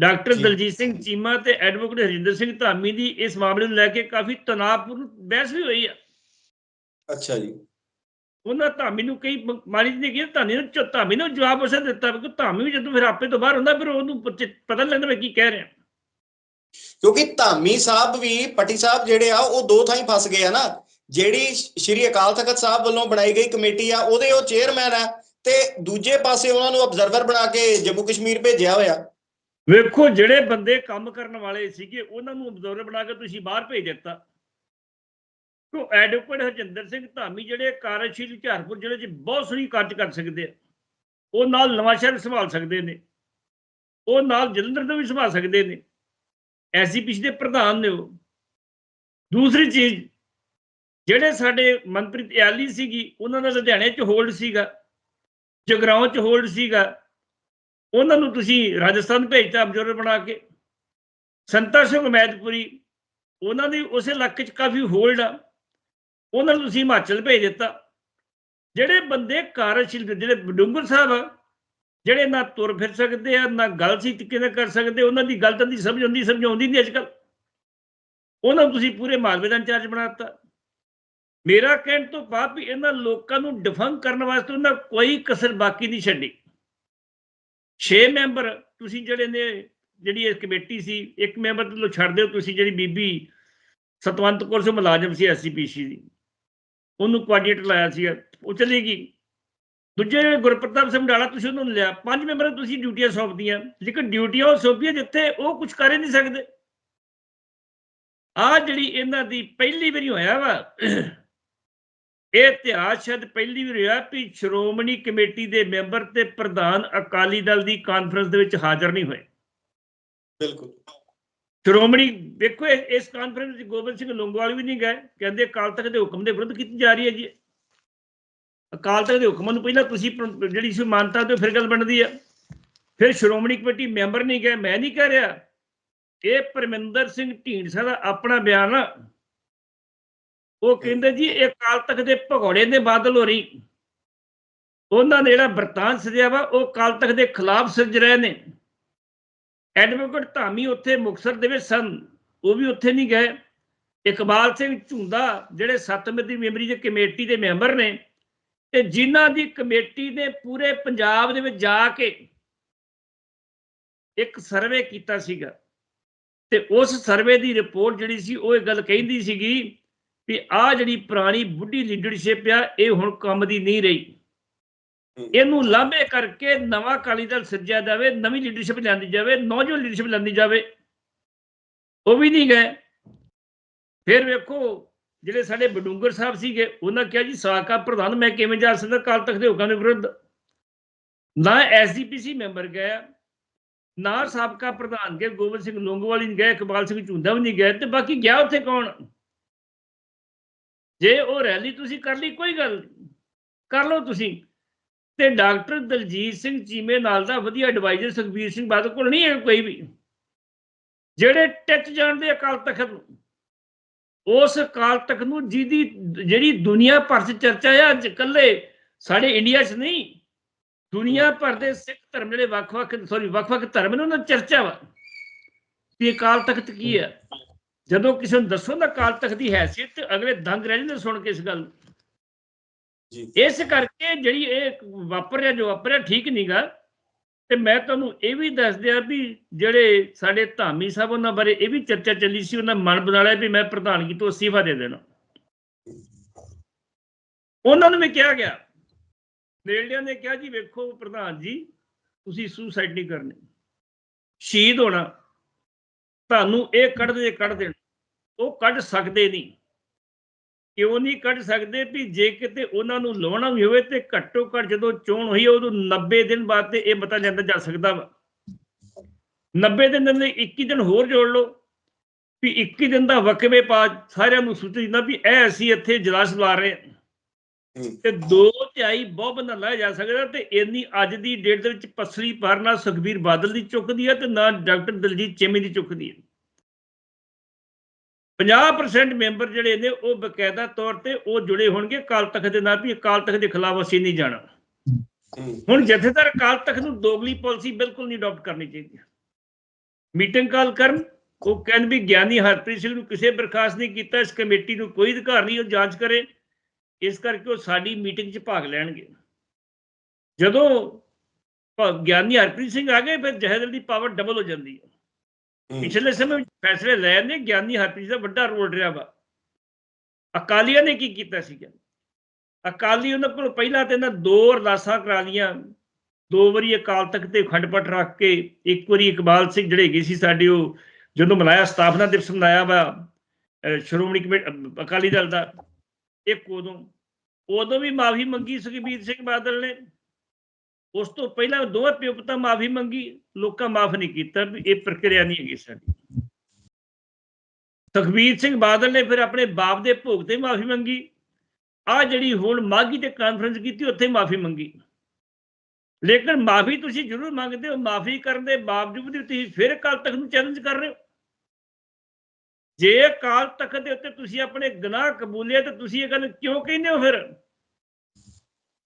B: ਡਾਕਟਰ। ਦਲਜੀਤ ਸਿੰਘ ਚੀਮਾ ਤੇ ਐਡਵੋਕੇਟ ਹਰਿੰਦਰ ਸਿੰਘ ਧਾਮੀ ਦੀ ਇਸ ਮਾਮਲੇ ਨੂੰ ਲੈ ਕੇ ਕਾਫੀ ਤਣਾਅਪੂਰਨ ਬਹਿਸ ਵੀ ਹੋਈ ਆ।
A: ਅੱਛਾ ਜੀ।
B: ਉਹਨਾਂ ਧਾਮੀ ਨੂੰ ਕਈ ਮਾਰੀ ਨੇ ਕਿਹਾ ਧਾਮੀ ਨੂੰ ਧਾਮੀ ਨੂੰ ਜਵਾਬ ਉਸੇ ਦਿੱਤਾ ਕਿ ਧਾਮੀ ਵੀ ਜਦੋਂ ਫਿਰ ਆਪੇ ਤੋਂ ਬਾਹਰ ਹੁੰਦਾ ਫਿਰ ਉਹਨੂੰ ਪਤ- ਲੱਗਦਾ ਮੈਂ ਕੀ ਕਹਿ ਰਿਹਾ।
A: ਕਿਉਂਕਿ ਧਾਮੀ ਸਾਹਿਬ ਵੀ ਪੱਟੀ ਸਾਹਿਬ ਜਿਹੜੇ ਆ ਉਹ ਦੋ ਥਾਈਂ ਫਸ ਗਏ ਆ ਨਾ। ਜਿਹੜੀ ਸ਼੍ਰੀ ਅਕਾਲ ਤਖਤ ਸਾਹਿਬ ਵੱਲੋਂ ਬਣਾਈ ਗਈ ਕਮੇਟੀ ਆ, ਉਹਦੇ ਉਹ ਚੇਅਰਮੈਨ ਆ ਤੇ ਦੂਜੇ ਪਾਸੇ ਉਹਨਾਂ ਨੂੰ ਅਬਜ਼ਰਵਰ ਬਣਾ ਕੇ ਜੰਮੂ ਕਸ਼ਮੀਰ ਭੇਜਿਆ ਹੋਇਆ।
B: ਵੇਖੋ, ਜਿਹੜੇ ਬੰਦੇ ਕੰਮ ਕਰਨ ਵਾਲੇ ਸੀਗੇ, ਉਹਨਾਂ ਨੂੰ ਅਬਜ਼ਰਵਰ ਬਣਾ ਕੇ ਤੁਸੀਂ ਬਾਹਰ ਭੇਜ ਦਿੱਤਾ। ਤੋ ਐਡਵੋਕੇਟ ਹਰਜਿੰਦਰ ਸਿੰਘ ਧਾਮੀ ਜਿਹੜੇ ਕਾਰਜਸ਼ੀਲ ਹੁਸ਼ਿਆਰਪੁਰ ਜ਼ਿਲ੍ਹੇ 'ਚ ਬਹੁਤ ਸੋਹਣੀ ਕਾਰਜ ਕਰ ਸਕਦੇ ਆ। ਉਹ ਨਾਲ ਨਵਾਂ ਸ਼ਹਿਰ ਸੰਭਾਲ ਸਕਦੇ ਨੇ। ਉਹ ਨਾਲ ਜਲੰਧਰ ਤੋਂ ਵੀ ਸੰਭਾਲ ਸਕਦੇ ਨੇ। ਐਸਜੀਪੀਸੀ ਦੇ ਪ੍ਰਧਾਨ ਨੇ ਉਹ। ਦੂਸਰੀ ਚੀਜ਼ ਜਿਹੜੇ ਸਾਡੇ ਮਨਪ੍ਰੀਤ ਇਆਲੀ ਸੀਗੀ, ਉਹਨਾਂ ਦਾ ਲੁਧਿਆਣੇ 'ਚ ਹੋਲਡ ਸੀਗਾ, ਜਗਰਾਉਂ 'ਚ ਹੋਲਡ ਸੀਗਾ, ਉਹਨਾਂ ਨੂੰ ਤੁਸੀਂ ਰਾਜਸਥਾਨ ਭੇਜਤਾ ਅਬਜ਼ਰਵਰ ਬਣਾ ਕੇ। ਸੰਤਾ ਸਿੰਘ ਮੈਦਪੁਰੀ ਉਹਨਾਂ ਦੀ ਉਸ ਇਲਾਕੇ 'ਚ ਕਾਫੀ ਹੋਲਡ ਆ। ਉਹਨਾਂ ਨੂੰ ਤੁਸੀਂ ਹਿਮਾਚਲ ਭੇਜ ਦਿੱਤਾ। ਜਿਹੜੇ ਬੰਦੇ ਕਾਰਜਸ਼ੀਲ ਜਿਹੜੇ ਡੂੰਗਰ ਸਾਹਿਬ ਆ, ਜਿਹੜੇ ਨਾ ਤੁਰ ਫਿਰ ਸਕਦੇ ਆ, ਨਾ ਗੱਲ ਸੀ ਤਰੀਕੇ ਨਾਲ ਕਰ ਸਕਦੇ, ਉਹਨਾਂ ਦੀ ਗੱਲ ਤਾਂ ਦੀ ਸਮਝ ਆਉਂਦੀ, ਸਮਝਾਉਂਦੀ ਨਹੀਂ ਅੱਜਕੱਲ ਉਹਨਾਂ ਨੂੰ ਤੁਸੀਂ ਪੂਰੇ ਮਾਲਵੇ ਦਾ ਇੰਚਾਰਜ ਬਣਾਤਾ ਮੇਰਾ ਕਹਿਣ ਤੋਂ ਬਾਅਦ ਵੀ ਇਹਨਾਂ ਲੋਕਾਂ ਨੂੰ ਡਿਫੰਗ ਕਰਨ ਵਾਸਤੇ ਉਹਨਾਂ ਕੋਈ ਕਸਰ ਬਾਕੀ ਨਹੀਂ ਛੱਡੀ। 6 ਮੈਂਬਰ, ਤੁਸੀਂ ਜਿਹੜੇ ਨੇ, ਜਿਹੜੀ ਇਹ ਕਮੇਟੀ ਸੀ, ਇੱਕ ਮੈਂਬਰ ਤੋਂ ਛੱਡ ਦਿਓ, ਤੁਸੀਂ ਜਿਹੜੀ ਬੀਬੀ ਸਤਵੰਤ ਕੌਰ ਸੇ ਮੁਲਾਜ਼ਮ ਸੀ ਐਸਸੀਪੀਸੀ ਦੀ। ਉਹਨੂੰ ਕੋਆਰਡੀਨੇਟਰ ਲਾਇਆ ਸੀ ਉਹ ਚਲੀ ਗਈ। ਦੂਜੇ ਜਿਹੜੇ ਗੁਰਪ੍ਰਤਾਪ ਸਿੰਘ ਡਾਲਾ ਤੁਸੀਂ ਉਹਨੂੰ ਲਿਆ। ਪੰਜ ਮੈਂਬਰ ਤੁਸੀਂ ਡਿਊਟੀਆਂ ਸੌਂਪਦੀਆਂ। ਲੇਕਿਨ ਡਿਊਟੀਆਂ ਉਹ ਸੌਂਪੀਆਂ ਜਿੱਥੇ ਉਹ ਕੁਝ ਕਰ ਹੀ ਨਹੀਂ ਸਕਦੇ। ਆ ਜਿਹੜੀ ਇਹਨਾਂ ਦੀ ਪਹਿਲੀ ਵਾਰੀ ਹੋਇਆ ਵਾ ਇਹ ਇਤਿਹਾਸ ਸ਼ਾਇਦ ਪਹਿਲੀ ਵਾਰ ਹੋਇਆ ਵੀ ਸ਼੍ਰੋਮਣੀ ਕਮੇਟੀ ਦੇ ਮੈਂਬਰ ਤੇ ਪ੍ਰਧਾਨ ਅਕਾਲੀ ਦਲ ਦੀ ਕਾਨਫਰੰਸ ਦੇ ਵਿੱਚ ਹਾਜ਼ਰ ਨਹੀਂ ਹੋਏ।
A: ਬਿਲਕੁਲ।
B: ਸ਼੍ਰੋਮਣੀ ਇਹ- ਇਸ ਕਾਨਫਰੰਸ ਵਿੱਚ ਗੋਬਿੰਦ ਸਿੰਘ ਲੌਂਗੋਵਾਲ ਵੀ ਨਹੀਂ ਗਏ ਕਹਿੰਦੇ ਅਕਾਲ ਤਖਤ ਦੇ ਹੁਕਮ ਦੇ ਵਿਰੁੱਧ ਕੀਤੀ ਜਾ ਰਹੀ ਹੈ ਜੀ। ਅਕਾਲ ਤਖਤ ਦੇ ਹੁਕਮਾਂ ਨੂੰ ਪਹਿਲਾਂ ਤੁਸੀਂ ਜਿਹੜੀ ਸੀ ਮਾਨਤਾ ਤੇ ਫਿਰ ਗੱਲ ਬਣਦੀ ਆ। ਫਿਰ ਸ਼੍ਰੋਮਣੀ ਕਮੇਟੀ ਮੈਂਬਰ ਨਹੀਂ ਗਏ ਮੈਂ ਨਹੀਂ ਕਹਿ ਰਿਹਾ। ਇਹ ਪਰਮਿੰਦਰ ਸਿੰਘ ਢੀਂਡਸਾ ਦਾ ਆਪਣਾ ਬਿਆਨ ਆ। ਉਹ ਕਹਿੰਦੇ ਜੀ, ਇਹ ਅਕਾਲ ਤਖਤ ਦੇ ਭਗੌੜੇ ਦੇ ਬਾਦਲ ਹੋ ਰਹੀ ਉਹਨਾਂ ਨੇ ਜਿਹੜਾ ਵਰਤਾਂਤ ਸਿਰਜਿਆ ਵਾ, ਉਹ ਅਕਾਲ ਤਖਤ ਦੇ ਖਿਲਾਫ ਸਿਰਜ ਰਹੇ ਨੇ। ਐਡਵੋਕੇਟ ਧਾਮੀ ਉੱਥੇ ਮੁਕਤਸਰ ਦੇ ਵਿੱਚ ਸਨ। ਉਹ ਵੀ ਉੱਥੇ ਨਹੀਂ ਗਏ। ਇਕਬਾਲ ਸਿੰਘ ਝੁੰਦਾ, ਜਿਹੜੇ ਸੱਤਵੇਂ ਦੀ ਮੈਂਬਰੀ ਦੇ ਕਮੇਟੀ ਦੇ ਮੈਂਬਰ ਨੇ, ਤੇ ਜਿਨ੍ਹਾਂ ਦੀ ਕਮੇਟੀ ਨੇ ਪੂਰੇ ਪੰਜਾਬ ਦੇ ਵਿੱਚ ਜਾ ਕੇ ਇੱਕ ਸਰਵੇ ਕੀਤਾ ਸੀਗਾ। ਤੇ ਉਸ ਸਰਵੇ ਦੀ ਰਿਪੋਰਟ ਜਿਹੜੀ ਸੀ, ਉਹ ਇਹ ਗੱਲ ਕਹਿੰਦੀ ਸੀਗੀ ਵੀ ਆ ਜਿਹੜੀ ਪੁਰਾਣੀ ਬੁੱਢੀ ਲੀਡਰਸ਼ਿਪ ਆ, ਇਹ ਹੁਣ ਕੰਮ ਦੀ ਨਹੀਂ ਰਹੀ। ਇਹਨੂੰ ਲਾਂਭੇ ਕਰਕੇ ਨਵਾਂ ਅਕਾਲੀ ਦਲ ਸਿਰਜਿਆ ਜਾਵੇ, ਨਵੀਂ ਲੀਡਰਸ਼ਿਪ ਲਿਆਂਦੀ ਜਾਵੇ, ਨੌਜਵਾਨ ਲੀਡਰਸ਼ਿਪ ਲਿਆਂਦੀ ਜਾਵੇ, ਉਹ ਵੀ ਨਹੀਂ ਗਏ। ਫਿਰ ਵੇਖੋ, ਜਿਹੜੇ ਸਾਡੇ ਬਡੂੰਗਰ ਸਾਹਿਬ ਸੀਗੇ, ਉਹਨਾਂ ਕਿਹਾ ਜੀ ਸਾਕਾ ਪ੍ਰਧਾਨ, ਮੈਂ ਕਿਵੇਂ ਜਾ ਸਕਦਾ ਕਾਲ ਤੱਕ ਦੇ ਹੁਕਮ ਦੇ ਵਿਰੁੱਧ? ਨਾ ਐਸਜੀਪੀਸੀ ਮੈਂਬਰ ਗਿਆ ਨਾ ਸਾਬਕਾ ਪ੍ਰਧਾਨ ਕੇ ਗੋਬਿੰਦ ਸਿੰਘ ਲੋਂਗੋਵਾਲੀ ਨਹੀਂ ਗਏ, ਇਕਬਾਲ ਸਿੰਘ ਝੁੰਦਾ ਵੀ ਨਹੀਂ ਗਏ, ਤੇ ਬਾਕੀ ਗਿਆ ਉੱਥੇ ਕੌਣ? ਜੇ ਉਹ ਰੈਲੀ ਤੁਸੀਂ ਕਰ ਲਈ, ਕੋਈ ਗੱਲ ਨਹੀਂ। ਕਰ ਲਓ ਤੁਸੀਂ। ਤੇ ਡਾਕਟਰ ਦਲਜੀਤ ਸਿੰਘ ਚੀਮੇ ਨਾਲ ਦਾ ਵਧੀਆ ਐਡਵਾਈਜ਼ਰ ਸੁਖਬੀਰ ਸਿੰਘ ਬਾਦਲ ਕੋਲ ਨਹੀਂ ਹੈ ਕੋਈ ਵੀ। ਜਿਹੜੇ ਟੱਚ ਜਾਣਦੇ ਅਕਾਲ ਤਖਤ ਨੂੰ। ਉਸ ਅਕਾਲ ਤਖਤ ਨੂੰ ਜਿਹਦੀ, ਜਿਹੜੀ ਦੁਨੀਆ ਭਰ 'ਚ ਚਰਚਾ ਹੈ ਅੱਜ ਇਕੱਲੇ ਸਾਡੇ ਇੰਡੀਆ 'ਚ ਨਹੀਂ। ਦੁਨੀਆ ਭਰ ਦੇ ਸਿੱਖ ਧਰਮ ਜਿਹੜੇ ਵੱਖ-ਵੱਖ ਸੌਰੀ ਵੱਖ-ਵੱਖ ਧਰਮ ਨੇ, ਉਹਨਾਂ ਚਰਚਾ ਵਾ। ਕਿ ਅਕਾਲ ਤਖਤ ਕੀ ਹੈ ਜਦੋਂ ਕਿਸੇ ਨੂੰ ਦੱਸੋ ਨਾ ਅਕਾਲ ਤਖਤ ਦੀ ਹੈਸੀਅਤ ਤੇ ਅਗਲੇ ਦੰਗ ਰਹਿ ਜਾਂਦੇ ਸੁਣ ਕੇ ਇਸ ਗੱਲ ਨੂੰ।
A: ਜੀ।
B: ਇਸ ਕਰਕੇ ਜਿਹੜੀ ਇਹ ਵਾਪਰ ਰਿਹਾ ਜੋ ਵਾਪਰਿਆ ਠੀਕ ਨਹੀਂਗਾ ਤੇ ਮੈਂ ਤੁਹਾਨੂੰ ਇਹ ਵੀ ਦੱਸ ਦਿਆਂ ਵੀ ਜਿਹੜੇ ਸਾਡੇ ਧਾਮੀ ਸਾਹਿਬ ਉਹਨਾਂ ਬਾਰੇ ਇਹ ਵੀ ਚਰਚਾ ਚੱਲੀ ਸੀ ਉਹਨਾਂ ਮਨ ਬਣਾ ਲਿਆ ਵੀ ਮੈਂ ਪ੍ਰਧਾਨਗੀ ਤੋਂ ਅਸਤੀਫਾ ਦੇ ਦੇਣਾ। ਉਹਨਾਂ ਨੂੰ ਵੀ ਕਿਹਾ ਗਿਆ। ਨੇੜਿਆਂ ਨੇ ਕਿਹਾ ਜੀ ਵੇਖੋ ਪ੍ਰਧਾਨ ਜੀ ਤੁਸੀਂ ਸੁਸਾਈਡ ਨਹੀਂ ਕਰਨੀ। ਸ਼ਹੀਦ ਹੋਣਾ। ਤੁਹਾਨੂੰ ਇਹ ਕੱਢ ਦੇ ਕੱਢ ਦੇਣ। ਉਹ ਕੱਢ ਸਕਦੇ ਨਹੀਂ। ਕਿਉਂ ਨਹੀਂ ਕੱਢ ਸਕਦੇ ਵੀ ਜੇ ਕਿਤੇ ਉਹਨਾਂ ਨੂੰ ਲਾਉਣਾ ਵੀ ਹੋਵੇ ਤੇ ਘੱਟੋ ਘੱਟ ਜਦੋਂ ਚੋਣ ਹੋਈ ਉਦੋਂ 90 ਦਿਨ ਬਾਅਦ ਤੇ ਇਹ ਪਤਾ ਜਾਂਦਾ ਜਾ ਸਕਦਾ ਵਾ। 90 ਦਿਨ ਦੇ 21 ਦਿਨ ਹੋਰ ਜੋੜ ਲਓ। ਵੀ 21 ਦਿਨ ਦਾ ਵਕਵੇ ਪਾ ਸਾਰਿਆਂ ਨੂੰ ਸੂਚਿਤ ਦਿੰਦਾ ਵੀ ਇਹ ਅਸੀਂ ਇੱਥੇ ਜਲਾਸ ਲਾ ਰਹੇ ਹਾਂ। ਤੇ ਦੋ ਤਿਹਾਈ ਬਹੁਤ ਬੰਦਾ ਲਾਇਆ ਜਾ ਸਕਦਾ ਤੇ ਇੰਨੀ ਅੱਜ ਦੀ ਡੇਟ ਦੇ ਵਿੱਚ ਪਸਲੀ ਪਰ ਨਾ ਸੁਖਬੀਰ ਬਾਦਲ ਦੀ ਚੁੱਕਦੀ ਹੈ ਤੇ ਨਾ ਡਾਕਟਰ ਦਲਜੀਤ ਚੇਮੇ ਦੀ ਚੁੱਕਦੀ ਹੈ 50% ਮੈਂਬਰ ਜਿਹੜੇ ਨੇ ਉਹ ਬਕਾਇਦਾ ਤੌਰ ਤੇ ਉਹ ਜੁੜੇ ਹੋਣਗੇ ਅਕਾਲ ਤਖਤ ਦੇ ਨਾਲ ਵੀ ਅਕਾਲ ਤਖਤ ਦੇ ਖਿਲਾਫ ਅਸੀਂ ਨਹੀਂ ਜਾਣਾ। ਹੁਣ ਜਥੇਦਾਰ ਅਕਾਲ ਤਖਤ ਨੂੰ ਦੋਗਲੀ ਪਾਲਿਸੀ ਬਿਲਕੁਲ ਨਹੀਂ ਅਡਾਪਟ ਕਰਨੀ ਚਾਹੀਦੀ। ਮੀਟਿੰਗ ਕਾਲ ਕਰਨ ਉਹ ਕਹਿਣ ਵੀ ਗਿਆਨੀ ਹਰਪ੍ਰੀਤ ਸਿੰਘ ਨੂੰ ਕਿਸੇ ਬਰਖਾਸਤ ਨਹੀਂ ਕੀਤਾ ਇਸ ਕਮੇਟੀ ਨੂੰ ਕੋਈ ਅਧਿਕਾਰ ਨਹੀਂ ਉਹ ਜਾਂਚ ਕਰੇ। ਇਸ ਕਰਕੇ ਉਹ ਸਾਡੀ ਮੀਟਿੰਗ 'ਚ ਭਾਗ ਲੈਣਗੇ। ਜਦੋਂ ਗਿਆਨੀ ਹਰਪ੍ਰੀਤ ਸਿੰਘ ਆ ਗਏ ਫਿਰ ਜਹੇਦਲ ਦੀ ਪਾਵਰ ਡਬਲ ਹੋ ਜਾਂਦੀ ਹੂੰ। ਪਿਛਲੇ ਸਮੇਂ ਵਿੱਚ ਫੈਸਲੇ ਲੈ ਨੇ, ਗਿਆਨੀ ਹਰਪ੍ਰੀਤ ਦਾ ਵੱਡਾ ਰੋਲ ਰਿਹਾ ਵਾ। ਅਕਾਲੀਆਂ ਨੇ ਕੀ ਕੀਤਾ ਸੀਗਾ ਅਕਾਲੀ ਉਹਨਾਂ ਕੋਲ ਪਹਿਲਾਂ ਤੇ ਇਹਨਾਂ ਦੋ ਅਰਦਾਸਾਂ ਕਰਾ ਲਈਆਂ। ਦੋ ਵਾਰੀ ਅਕਾਲ ਤਖਤ ਤੇ ਖੰਡਪਟ ਰੱਖ ਕੇ, ਇੱਕ ਵਾਰੀ ਇਕਬਾਲ ਸਿੰਘ ਜਿਹੜੇ ਗਏ ਸੀ ਸਾਡੇ ਉਹ ਜਦੋਂ ਮਨਾਇਆ ਸਥਾਪਨਾ ਦਿਵਸ ਮਨਾਇਆ ਵਾ ਸ਼੍ਰੋਮਣੀ ਕਮੇਟੀ ਅਕਾਲੀ ਦਲ ਦਾ ਇੱਕ ਉਦੋਂ ਉਦੋਂ ਵੀ ਮਾਫੀ ਮੰਗੀ ਸੁਖਬੀਰ ਸਿੰਘ ਬਾਦਲ ਨੇ। ਉਸ ਤੋਂ ਪਹਿਲਾਂ ਦੋਵੇਂ ਪਿਓ ਪੁੱਤਾਂ ਮਾਫੀ ਮੰਗੀ, ਲੋਕਾਂ ਮਾਫ ਨਹੀਂ ਕੀਤਾ ਇਹ ਪ੍ਰਕਿਰਿਆ ਨਹੀਂ ਹੈਗੀ ਸਾਡੀ। ਸੁਖਬੀਰ ਸਿੰਘ ਬਾਦਲ ਨੇ ਫਿਰ ਆਪਣੇ ਬਾਪ ਦੇ ਭੋਗ ਤੇ ਮਾਫੀ ਮੰਗੀ। ਆ ਜਿਹੜੀ ਹੁਣ ਮਾਗੀ ਤੇ ਕਾਨਫਰੰਸ ਕੀਤੀ, ਉੱਥੇ ਮਾਫੀ ਮੰਗੀ। ਲੇਕਿਨ ਮਾਫੀ ਤੁਸੀਂ ਜ਼ਰੂਰ ਮੰਗਦੇ ਹੋ, ਮਾਫੀ ਕਰਨ ਦੇ ਬਾਵਜੂਦ ਵੀ ਤੁਸੀਂ ਫਿਰ ਅਕਾਲ ਤਖਤ ਨੂੰ ਚੈਲੰਜ ਕਰ ਰਹੇ ਹੋ। ਜੇ ਅਕਾਲ ਤਖਤ ਦੇ ਉੱਤੇ ਤੁਸੀਂ ਆਪਣੇ ਗੁਨਾਹ ਕਬੂਲੇ ਤੇ ਤੁਸੀਂ ਇਹ ਗੱਲ ਕਿਉਂ ਕਹਿੰਦੇ ਹੋ ਫਿਰ?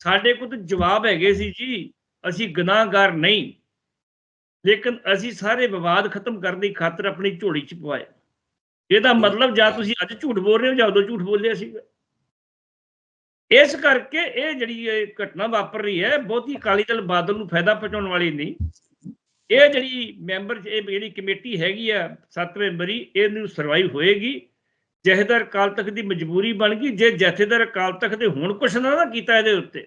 B: ਸਾਡੇ ਕੋਲ ਜਵਾਬ ਹੈਗੇ ਸੀ ਜੀ, ਅਸੀਂ ਗੁਨਾਹਗਾਰ ਨਹੀਂ। ਲੇਕਿਨ ਅਸੀਂ ਸਾਰੇ ਵਿਵਾਦ ਖਤਮ ਕਰਨ ਦੀ ਖਾਤਰ ਆਪਣੀ ਝੋਲੀ ਚ ਪਵਾਏ ਇਹਦਾ ਮਤਲਬ ਜਾਂ ਤੁਸੀਂ ਅੱਜ ਝੂਠ ਬੋਲ ਰਹੇ ਹੋ ਜਾਂ ਉਦੋਂ ਝੂਠ ਬੋਲਿਆ ਸੀਗਾ। ਇਸ ਕਰਕੇ ਇਹ ਜਿਹੜੀ ਇਹ ਘਟਨਾ ਵਾਪਰ ਰਹੀ ਹੈ, ਬਹੁਤੀ ਅਕਾਲੀ ਦਲ ਬਾਦਲ ਨੂੰ ਫਾਇਦਾ ਪਹੁੰਚਾਉਣ ਵਾਲੀ ਨਹੀਂ। ਇਹ ਜਿਹੜੀ ਮੈਂਬਰ, ਇਹ ਜਿਹੜੀ ਕਮੇਟੀ ਹੈਗੀ ਆ, ਸੱਤ ਮੈਂਬਰੀ, ਇਹਨੂੰ ਸਰਵਾਈਵ ਹੋਏਗੀ। ਜਥੇਦਾਰ ਅਕਾਲ ਤਖਤ ਦੀ ਮਜਬੂਰੀ ਬਣ ਗਈ ਜੇ ਜਥੇਦਾਰ ਅਕਾਲ ਤਖਤ ਦੇ ਹੁਣ ਕੁਛ ਨਾ ਨਾ ਕੀਤਾ ਇਹਦੇ ਉੱਤੇ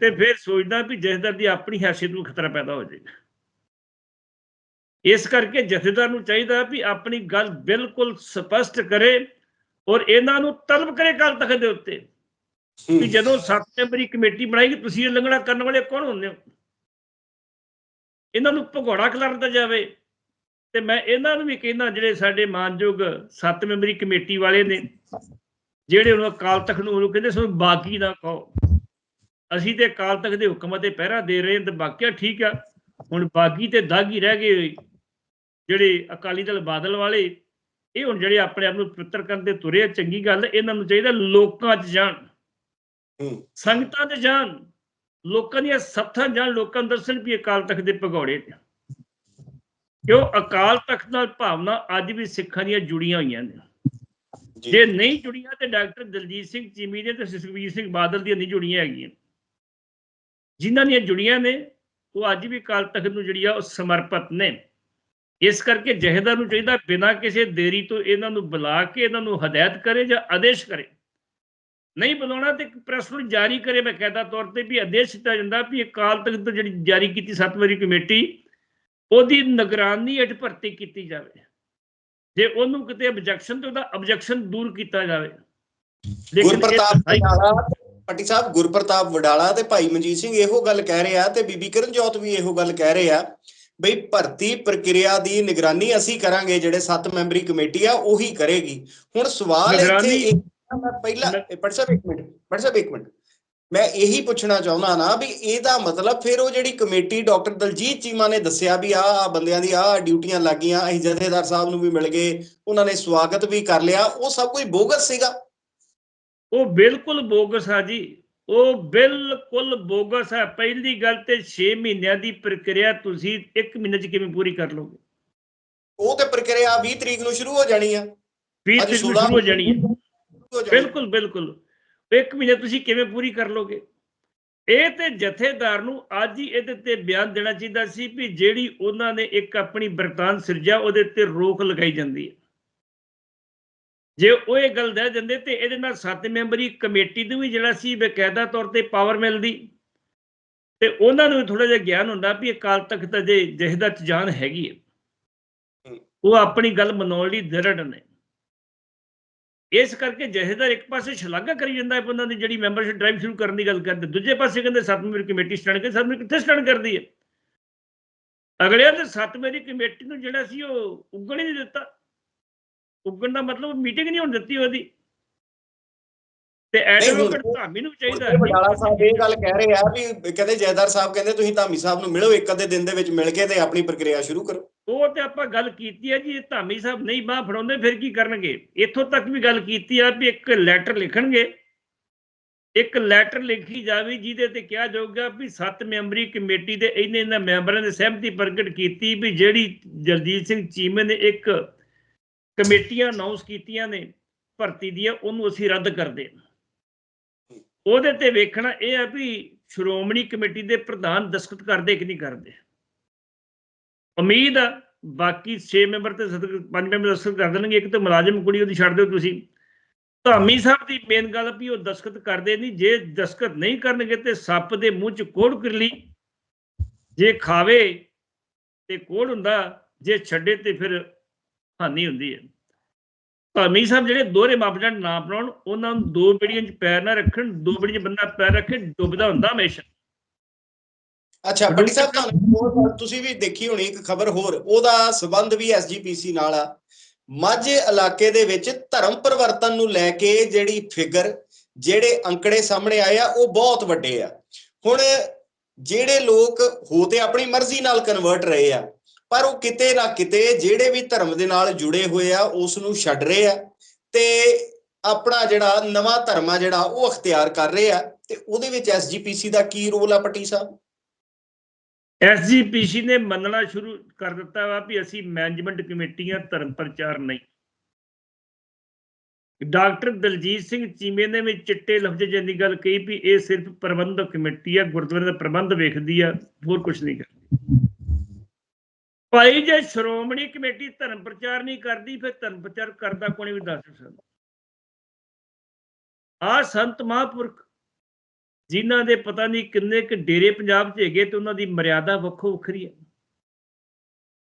B: ਤੇ ਫਿਰ ਸੋਚਦਾ ਵੀ ਜਥੇਦਾਰ ਦੀ ਆਪਣੀ ਹੈਸੀਅਤ ਨੂੰ ਖਤਰਾ ਪੈਦਾ ਹੋ ਜਾਏਗਾ। ਇਸ ਕਰਕੇ ਜਥੇਦਾਰ ਨੂੰ ਚਾਹੀਦਾ ਵੀ ਆਪਣੀ ਗੱਲ ਬਿਲਕੁਲ ਸਪਸ਼ਟ ਕਰੇ ਔਰ ਇਹਨਾਂ ਨੂੰ ਤਲਬ ਕਰੇ ਅਕਾਲ ਤਖਤ ਦੇ ਉੱਤੇ। ਵੀ ਜਦੋਂ ਸੱਤ ਮੈਂਬਰੀ ਕਮੇਟੀ ਬਣਾਏਗੀ ਤੁਸੀਂ ਇਹ ਲੰਘਣਾ ਕਰਨ ਵਾਲੇ ਕੌਣ ਹੁੰਦੇ ਹੋ? ਇਹਨਾਂ ਨੂੰ ਭਗੌੜਾ ਖਿਲਾਰ ਦਿੱਤਾ ਜਾਵੇ। ਤੇ ਮੈਂ ਇਹਨਾਂ ਨੂੰ ਵੀ ਕਹਿੰਦਾ ਜਿਹੜੇ ਸਾਡੇ ਮਾਨਯੋਗ ਸੱਤ ਮੈਂਬਰੀ ਕਮੇਟੀ ਵਾਲੇ ਨੇ ਜਿਹੜੇ ਉਹਨੂੰ ਅਕਾਲ ਤਖਤ ਨੂੰ ਉਹਨੂੰ ਕਹਿੰਦੇ ਸਾਨੂੰ ਬਾਕੀ ਨਾ ਕਹੋ ਅਸੀਂ ਤੇ ਅਕਾਲ ਤਖਤ ਦੇ ਹੁਕਮਾਂ ਤੇ ਪਹਿਰਾ ਦੇ ਰਹੇ ਹਾਂ ਤੇ ਬਾਕੀਆ ਠੀਕ ਆ। ਹੁਣ ਬਾਗੀ ਤੇ ਦਾਗੀ ਰਹਿ ਗਏ ਜਿਹੜੇ ਅਕਾਲੀ ਦਲ ਬਾਦਲ ਵਾਲੇ ਇਹ ਹੁਣ ਜਿਹੜੇ ਆਪਣੇ ਆਪ ਨੂੰ ਪਵਿੱਤਰ ਕਰਨ ਦੇ ਤੁਰੇ ਆ ਚੰਗੀ ਗੱਲ ਇਹਨਾਂ ਨੂੰ ਚਾਹੀਦਾ ਲੋਕਾਂ 'ਚ ਜਾਣ। ਸੰਗਤਾਂ ਦੇ ਜਾਣ। ਲੋਕਾਂ ਦੀਆਂ ਸੱਥਾਂ ਜਾਣ ਲੋਕਾਂ ਨੂੰ ਦੱਸਣ ਵੀ ਅਕਾਲ ਤਖਤ ਦੇ ਭਗੌੜੇ ਕਿਉਂ ਅਕਾਲ ਤਖਤ ਨਾਲ ਭਾਵਨਾ ਅੱਜ ਵੀ ਸਿੱਖਾਂ ਦੀਆਂ ਜੁੜੀਆਂ ਹੋਈਆਂ ਨੇ?
A: ਜੀ।
B: ਨਹੀਂ ਜੁੜੀਆਂ ਤੇ ਡਾਕਟਰ ਦਲਜੀਤ ਸਿੰਘ ਚੀਮੀ ਦੇ ਤੇ ਸੁਖਬੀਰ ਸਿੰਘ ਬਾਦਲ ਦੀਆਂ ਨਹੀਂ ਜੁੜੀਆਂ ਹੈਗੀਆਂ। ਜਿਨ੍ਹਾਂ ਦੀਆਂ ਜੁੜੀਆਂ ਨੇ ਉਹ ਅੱਜ ਵੀ ਅਕਾਲ ਤਖਤ ਨੂੰ ਜਿਹੜੀ ਆ ਉਹ ਸਮਰਪਿਤ ਨੇ। ਇਸ ਕਰਕੇ ਜਹੇਦਾਰ ਨੂੰ ਚਾਹੀਦਾ ਬਿਨਾਂ ਕਿਸੇ ਦੇਰੀ ਤੋਂ ਇਹਨਾਂ ਨੂੰ ਬੁਲਾ ਕੇ ਇਹਨਾਂ ਨੂੰ ਹਦਾਇਤ ਕਰੇ ਜਾਂ ਆਦੇਸ਼ ਕਰੇ। ਨਹੀਂ ਬੁਲਾਉਣਾ ਤੇ ਪ੍ਰੈਸ ਨੂੰ ਜਾਰੀ ਕਰੇ ਬਕਾਇਦਾ ਤੌਰ ਤੇ ਵੀ ਆਦੇਸ਼ ਦਿੱਤਾ ਜਾਂਦਾ ਵੀ ਅਕਾਲ ਤਖਤ ਤੋਂ ਜਿਹੜੀ ਜਾਰੀ ਕੀਤੀ ਸੱਤ ਵਾਰੀ ਕਮੇਟੀ ਉਹਦੀ ਨਿਗਰਾਨੀ ਹੇਠ ਭਰਤੀ ਕੀਤੀ ਜਾਵੇ। ਜੇ ਉਹਨੂੰ ਕਿਤੇ ਆਬਜੈਕਸ਼ਨ ਤੇ ਉਹਦਾ ਆਬਜੈਕਸ਼ਨ ਦੂਰ ਕੀਤਾ ਜਾਵੇ।
A: ਗੁਰਪ੍ਰਤਾਪ ਵਡਾਲਾ ਪੱਟੀ ਸਾਹਿਬ ਗੁਰਪ੍ਰਤਾਪ ਵਡਾਲਾ ਤੇ ਭਾਈ ਮਨਜੀਤ ਸਿੰਘ ਇਹੋ ਗੱਲ ਕਹਿ ਰਿਹਾ ਤੇ ਬੀਬੀ ਕਰਨਜੋਤ ਵੀ ਇਹੋ ਗੱਲ ਕਹਿ ਰਹੇ ਆ ਬਈ ਭਰਤੀ ਪ੍ਰਕਿਰਿਆ ਦੀ ਨਿਗਰਾਨੀ ਅਸੀਂ ਕਰਾਂਗੇ ਜਿਹੜੇ ਸੱਤ ਮੈਂਬਰੀ ਕਮੇਟੀ ਆ ਉਹੀ ਕਰੇਗੀ। ਹੁਣ ਸਵਾਲ ਇੱਥੇ ਆ, ਮੈਂ ਪਹਿਲਾਂ ਪੱਟੀ ਸਾਹਿਬ ਇੱਕ ਮਿੰਟ ਪੱਟੀ ਸਾਹਿਬ ਇੱਕ ਮਿੰਟ। ਮੈਂ ਇਹੀ ਪੁੱਛਣਾ ਚਾਹੁੰਦਾ ਨਾ ਵੀ ਇਹਦਾ ਮਤਲਬ ਫਿਰ ਉਹ ਜਿਹੜੀ ਕਮੇਟੀ ਡਾਕਟਰ ਦਲਜੀਤ ਚੀਮਾ ਨੇ ਦੱਸਿਆ ਵੀ ਆਹ ਆਹ ਬੰਦਿਆਂ ਦੀ ਆਹ ਡਿਊਟੀਆਂ ਲੱਗੀਆਂ ਅਸੀਂ ਜਥੇਦਾਰ ਸਾਹਿਬ ਨੂੰ ਵੀ ਮਿਲ ਗਏ ਉਹਨਾਂ ਨੇ ਸਵਾਗਤ ਵੀ ਕਰ ਲਿਆ ਉਹ ਸਭ ਕੁਝ ਬੋਗਸ ਸੀਗਾ।
B: ਉਹ ਬਿਲਕੁਲ ਬੋਗਸ ਆ ਜੀ ਉਹ ਬਿਲਕੁਲ ਬੋਗਸ ਹੈ ਪਹਿਲੀ ਗੱਲ ਤੇ 6 ਮਹੀਨਿਆਂ ਦੀ ਪ੍ਰਕਿਰਿਆ ਤੁਸੀਂ 1 ਮਹੀਨੇ ਚ ਕਿਵੇਂ ਪੂਰੀ ਕਰ ਲਓਗੇ?
A: ਉਹ ਤੇ ਪ੍ਰਕਿਰਿਆ 20 ਤਰੀਕ ਨੂੰ ਸ਼ੁਰੂ ਹੋ ਜਾਣੀ ਆ।
B: 20
A: ਅੱਜ
B: ਤਰੀਕ ਨੂੰ
A: 16
B: ਸ਼ੁਰੂ ਹੋ ਜਾਣੀ ਹੈ
A: ਸ਼ੁਰੂ ਹੋ ਜਾਣੀ ਆ।
B: ਬਿਲਕੁਲ ਬਿਲਕੁਲ। ਇੱਕ ਮਹੀਨੇ ਤੁਸੀਂ ਕਿਵੇਂ ਪੂਰੀ ਕਰ ਲੋਗੇ? ਇਹ ਤੇ ਜਥੇਦਾਰ ਨੂੰ ਅੱਜ ਹੀ ਇਹਦੇ ਤੇ ਬਿਆਨ ਦੇਣਾ ਚਾਹੀਦਾ ਸੀ ਵੀ ਜਿਹੜੀ ਉਹਨਾਂ ਨੇ ਇੱਕ ਆਪਣੀ ਬਰਤਾਨ ਸਿਰਜਾ ਉਹਦੇ ਤੇ ਰੋਕ ਲਗਾਈ ਜਾਂਦੀ ਹੈ। ਜੇ ਉਹ ਇਹ ਗੱਲ ਦੇ ਦਿੰਦੇ ਤੇ ਇਹਦੇ ਨਾਲ ਸੱਤ ਮੈਂਬਰੀ ਕਮੇਟੀ ਨੂੰ ਵੀ ਜਿਹੜਾ ਸੀ ਬਕਾਇਦਾ ਤੌਰ ਤੇ ਪਾਵਰ ਮਿਲਦੀ ਤੇ ਉਹਨਾਂ ਨੂੰ ਥੋੜਾ ਜਿਹਾ ਗਿਆਨ ਹੁੰਦਾ ਵੀ ਅਕਾਲ ਤਖਤ ਦੇ ਜਹਦਾ ਜਾਨ ਹੈਗੀ ਹੈ। ਉਹ ਆਪਣੀ ਗੱਲ ਮਨਾਉਣ ਲਈ ਦ੍ਰਿੜ ਨੇ। ਇਸ ਕਰਕੇ ਜਹੇਦਾਰ ਇੱਕ ਪਾਸੇ ਸ਼ਲਾਘਾ ਕਰੀ ਜਾਂਦਾ ਹੈ ਉਹਨਾਂ ਦੀ ਜਿਹੜੀ ਮੈਂਬਰਸ਼ਿਪ ਡਰਾਈਵ ਸ਼ੁਰੂ ਕਰਨ ਦੀ ਗੱਲ ਕਰਦੇ, ਦੂਜੇ ਪਾਸੇ ਕਹਿੰਦੇ ਸੱਤ ਮੈਂਬਰੀ ਕਮੇਟੀ ਸਟੈਂਡ ਕਰ ਸੱਤ ਮੈਂਬਰੀ ਕਿੱਥੇ ਸਟੈਂਡ ਕਰਦੀ ਹੈ? ਅਗਲੇ ਨੇ ਸੱਤ ਮੈਂਬਰੀ ਕਮੇਟੀ ਨੂੰ ਜਿਹੜਾ ਸੀ ਉਹ ਉੱਗਣ ਹੀ ਨਹੀਂ ਦਿੱਤਾ। ਉੱਗਣ ਦਾ ਮਤਲਬ ਮੀਟਿੰਗ ਨਹੀਂ ਹੋਣ ਦਿੱਤੀ ਉਹਦੀ। ਤੇ ਐਡਵੋਕੇਟ ਧਾਮੀ ਨੂੰ ਚਾਹੀਦਾ
A: ਉਹਦੇ ਵਡਾਲਾ ਸਾਹਿਬ ਇਹ ਗੱਲ ਕਹਿ ਰਹੇ ਆ ਵੀ ਕਹਿੰਦੇ ਜੈਦਾਰ ਸਾਹਿਬ ਕਹਿੰਦੇ ਤੁਸੀਂ ਧਾਮੀ ਸਾਹਿਬ ਨੂੰ ਮਿਲੋ ਇੱਕ ਅੱਧੇ ਦਿਨ ਦੇ ਵਿੱਚ ਮਿਲ ਕੇ ਤੇ ਆਪਣੀ ਪ੍ਰਕਿਰਿਆ ਸ਼ੁਰੂ ਕਰੋ।
B: ਉਹ ਤੇ ਆਪਾਂ ਗੱਲ ਕੀਤੀ ਹੈ ਜੀ ਇਹ ਧਾਮੀ ਸਾਹਿਬ ਨਹੀਂ ਬਾਹ ਫੜਾਉਂਦੇ ਫਿਰ ਕੀ ਕਰਨਗੇ? ਇੱਥੋਂ ਤੱਕ ਵੀ ਗੱਲ ਕੀਤੀ ਆ ਵੀ ਇੱਕ ਲੈਟਰ ਲਿਖਣਗੇ। ਇੱਕ ਲੈਟਰ ਲਿਖੀ ਜਾਵੇ ਜਿਹਦੇ ਤੇ ਕਿਹਾ ਜਾਊਗਾ ਵੀ ਸੱਤ ਮੈਂਬਰੀ ਕਮੇਟੀ ਦੇ ਇਹਨੇ ਇਹਨਾਂ ਮੈਂਬਰਾਂ ਨੇ ਸਹਿਮਤੀ ਪ੍ਰਗਟ ਕੀਤੀ ਵੀ ਜਿਹੜੀ ਜਲਜੀਤ ਸਿੰਘ ਚੀਮੇ ਨੇ ਇੱਕ ਕਮੇਟੀਆਂ ਅਨਾਉਂਸ ਕੀਤੀਆਂ ਨੇ ਭਰਤੀ ਦੀਆਂ ਉਹਨੂੰ ਅਸੀਂ ਰੱਦ ਕਰਦੇ ਹਾਂ ਉਹਦੇ ਤੇ ਵੇਖਣਾ ਇਹ ਆ ਵੀ ਸ਼੍ਰੋਮਣੀ ਕਮੇਟੀ ਦੇ ਪ੍ਰਧਾਨ ਦਸਖਤ ਕਰਦੇ ਕਿ ਨਹੀਂ ਕਰਦੇ। ਉਮੀਦ ਆ, ਬਾਕੀ 6 ਮੈਂਬਰ ਤੇ 5 ਮੈਂਬਰ ਦਸਖਤ ਕਰ ਦੇਣਗੇ, ਇੱਕ ਤੇ ਮੁਲਾਜ਼ਮ, ਕੁੜੀ ਉਹਦੀ ਛੱਡ ਦਿਓ ਤੁਸੀਂ। ਧਾਮੀ ਸਾਹਿਬ ਦੀ ਮੇਨ ਗੱਲ ਵੀ ਉਹ ਦਸਖਤ ਕਰਦੇ ਨਹੀਂ, ਜੇ ਦਸਖਤ ਨਹੀਂ ਕਰਨਗੇ ਤੇ ਸੱਪ ਦੇ ਮੂੰਹ 'ਚ ਕੋੜ ਕਿਰਲੀ ਜੇ ਖਾਵੇ ਤੇ ਕੋੜ ਹੁੰਦਾ, ਜੇ ਛੱਡੇ ਤੇ ਫਿਰ ਹਾਨੀ ਹੁੰਦੀ ਹੈ। ਧਾਮੀ ਸਾਹਿਬ ਜਿਹੜੇ ਦੋਹਰੇ ਮਾਪਦੰਡ ਨਾ ਅਪਣਾਉਣ ਉਹਨਾਂ ਨੂੰ ਦੋ ਬੇੜੀਆਂ 'ਚ ਪੈਰ ਨਾ ਰੱਖਣ ਦੋ ਬੇੜੀਆਂ 'ਚ ਬੰਦਾ ਪੈਰ ਰੱਖੇ ਡੁੱਬਦਾ ਹੁੰਦਾ ਹਮੇਸ਼ਾ।
A: ਅੱਛਾ ਪੱਟੀ ਸਾਹਿਬ ਤੁਹਾਨੂੰ ਤੁਸੀਂ ਵੀ ਦੇਖੀ ਹੋਣੀ ਇੱਕ ਖਬਰ ਹੋਰ ਉਹਦਾ ਸਬੰਧ ਵੀ ਐਸਜੀਪੀਸੀ ਨਾਲ ਆ। ਮਾਝੇ ਇਲਾਕੇ ਦੇ ਵਿੱਚ ਧਰਮ ਪਰਿਵਰਤਨ ਨੂੰ ਲੈ ਕੇ ਜਿਹੜੀ ਫਿਗਰ ਜਿਹੜੇ ਅੰਕੜੇ ਸਾਹਮਣੇ ਆਏ ਆ ਉਹ ਬਹੁਤ ਵੱਡੇ ਆ। ਹੁਣ ਜਿਹੜੇ ਲੋਕ ਹੋ ਤੇ ਆਪਣੀ ਮਰਜ਼ੀ ਨਾਲ ਕਨਵਰਟ ਰਹੇ ਆ ਪਰ ਉਹ ਕਿਤੇ ਨਾ ਕਿਤੇ ਜਿਹੜੇ ਵੀ ਧਰਮ ਦੇ ਨਾਲ ਜੁੜੇ ਹੋਏ ਆ, ਉਸ ਨੂੰ ਛੱਡ ਰਹੇ ਆ ਤੇ ਆਪਣਾ ਜਿਹੜਾ ਨਵਾਂ ਧਰਮ ਆ ਜਿਹੜਾ ਉਹ ਅਖਤਿਆਰ ਕਰ ਰਹੇ ਆ ਤੇ ਉਹਦੇ ਵਿੱਚ ਐਸਜੀਪੀਸੀ ਦਾ ਕੀ ਰੋਲ ਆ ਪੱਟੀ ਸਾਹਿਬ?
B: ਐਸਜੀਪੀਸੀ ਨੇ ਮੰਨਣਾ ਸ਼ੁਰੂ ਕਰ ਦਿੱਤਾ ਵਾ ਵੀ ਅਸੀਂ ਮੈਨੇਜਮੈਂਟ ਕਮੇਟੀਆਂ, ਧਰਮ ਪ੍ਰਚਾਰ ਨਹੀਂ। ਡਾਕਟਰ ਦਲਜੀਤ ਸਿੰਘ ਚੀਮੇ ਨੇ ਵੀ ਚਿੱਟੇ ਲਫ਼ਜ਼ ਜਿੰਨੀ ਗੱਲ ਕਹੀ ਵੀ ਇਹ ਸਿਰਫ ਪ੍ਰਬੰਧਕ ਕਮੇਟੀ ਆ, ਗੁਰਦੁਆਰੇ ਦਾ ਪ੍ਰਬੰਧ ਵੇਖਦੀ ਆ, ਹੋਰ ਕੁਝ ਨਹੀਂ ਕਰਦੀ। ਭਾਈ ਜੇ ਸ਼੍ਰੋਮਣੀ ਕਮੇਟੀ ਧਰਮ ਪ੍ਰਚਾਰ ਨਹੀਂ ਕਰਦੀ, ਫਿਰ ਧਰਮ ਪ੍ਰਚਾਰ ਕਰਦਾ ਕੋਈ ਵੀ ਦੱਸ ਸਕਦਾ ਆ ਸੰਤ ਮਹਾਂਪੁਰਖ, ਜਿਨ੍ਹਾਂ ਦੇ ਪਤਾ ਨਹੀਂ ਕਿੰਨੇ ਕੁ ਡੇਰੇ ਪੰਜਾਬ 'ਚ ਹੈਗੇ ਤੇ ਉਹਨਾਂ ਦੀ ਮਰਿਆਦਾ ਵੱਖੋ ਵੱਖਰੀ ਹੈ।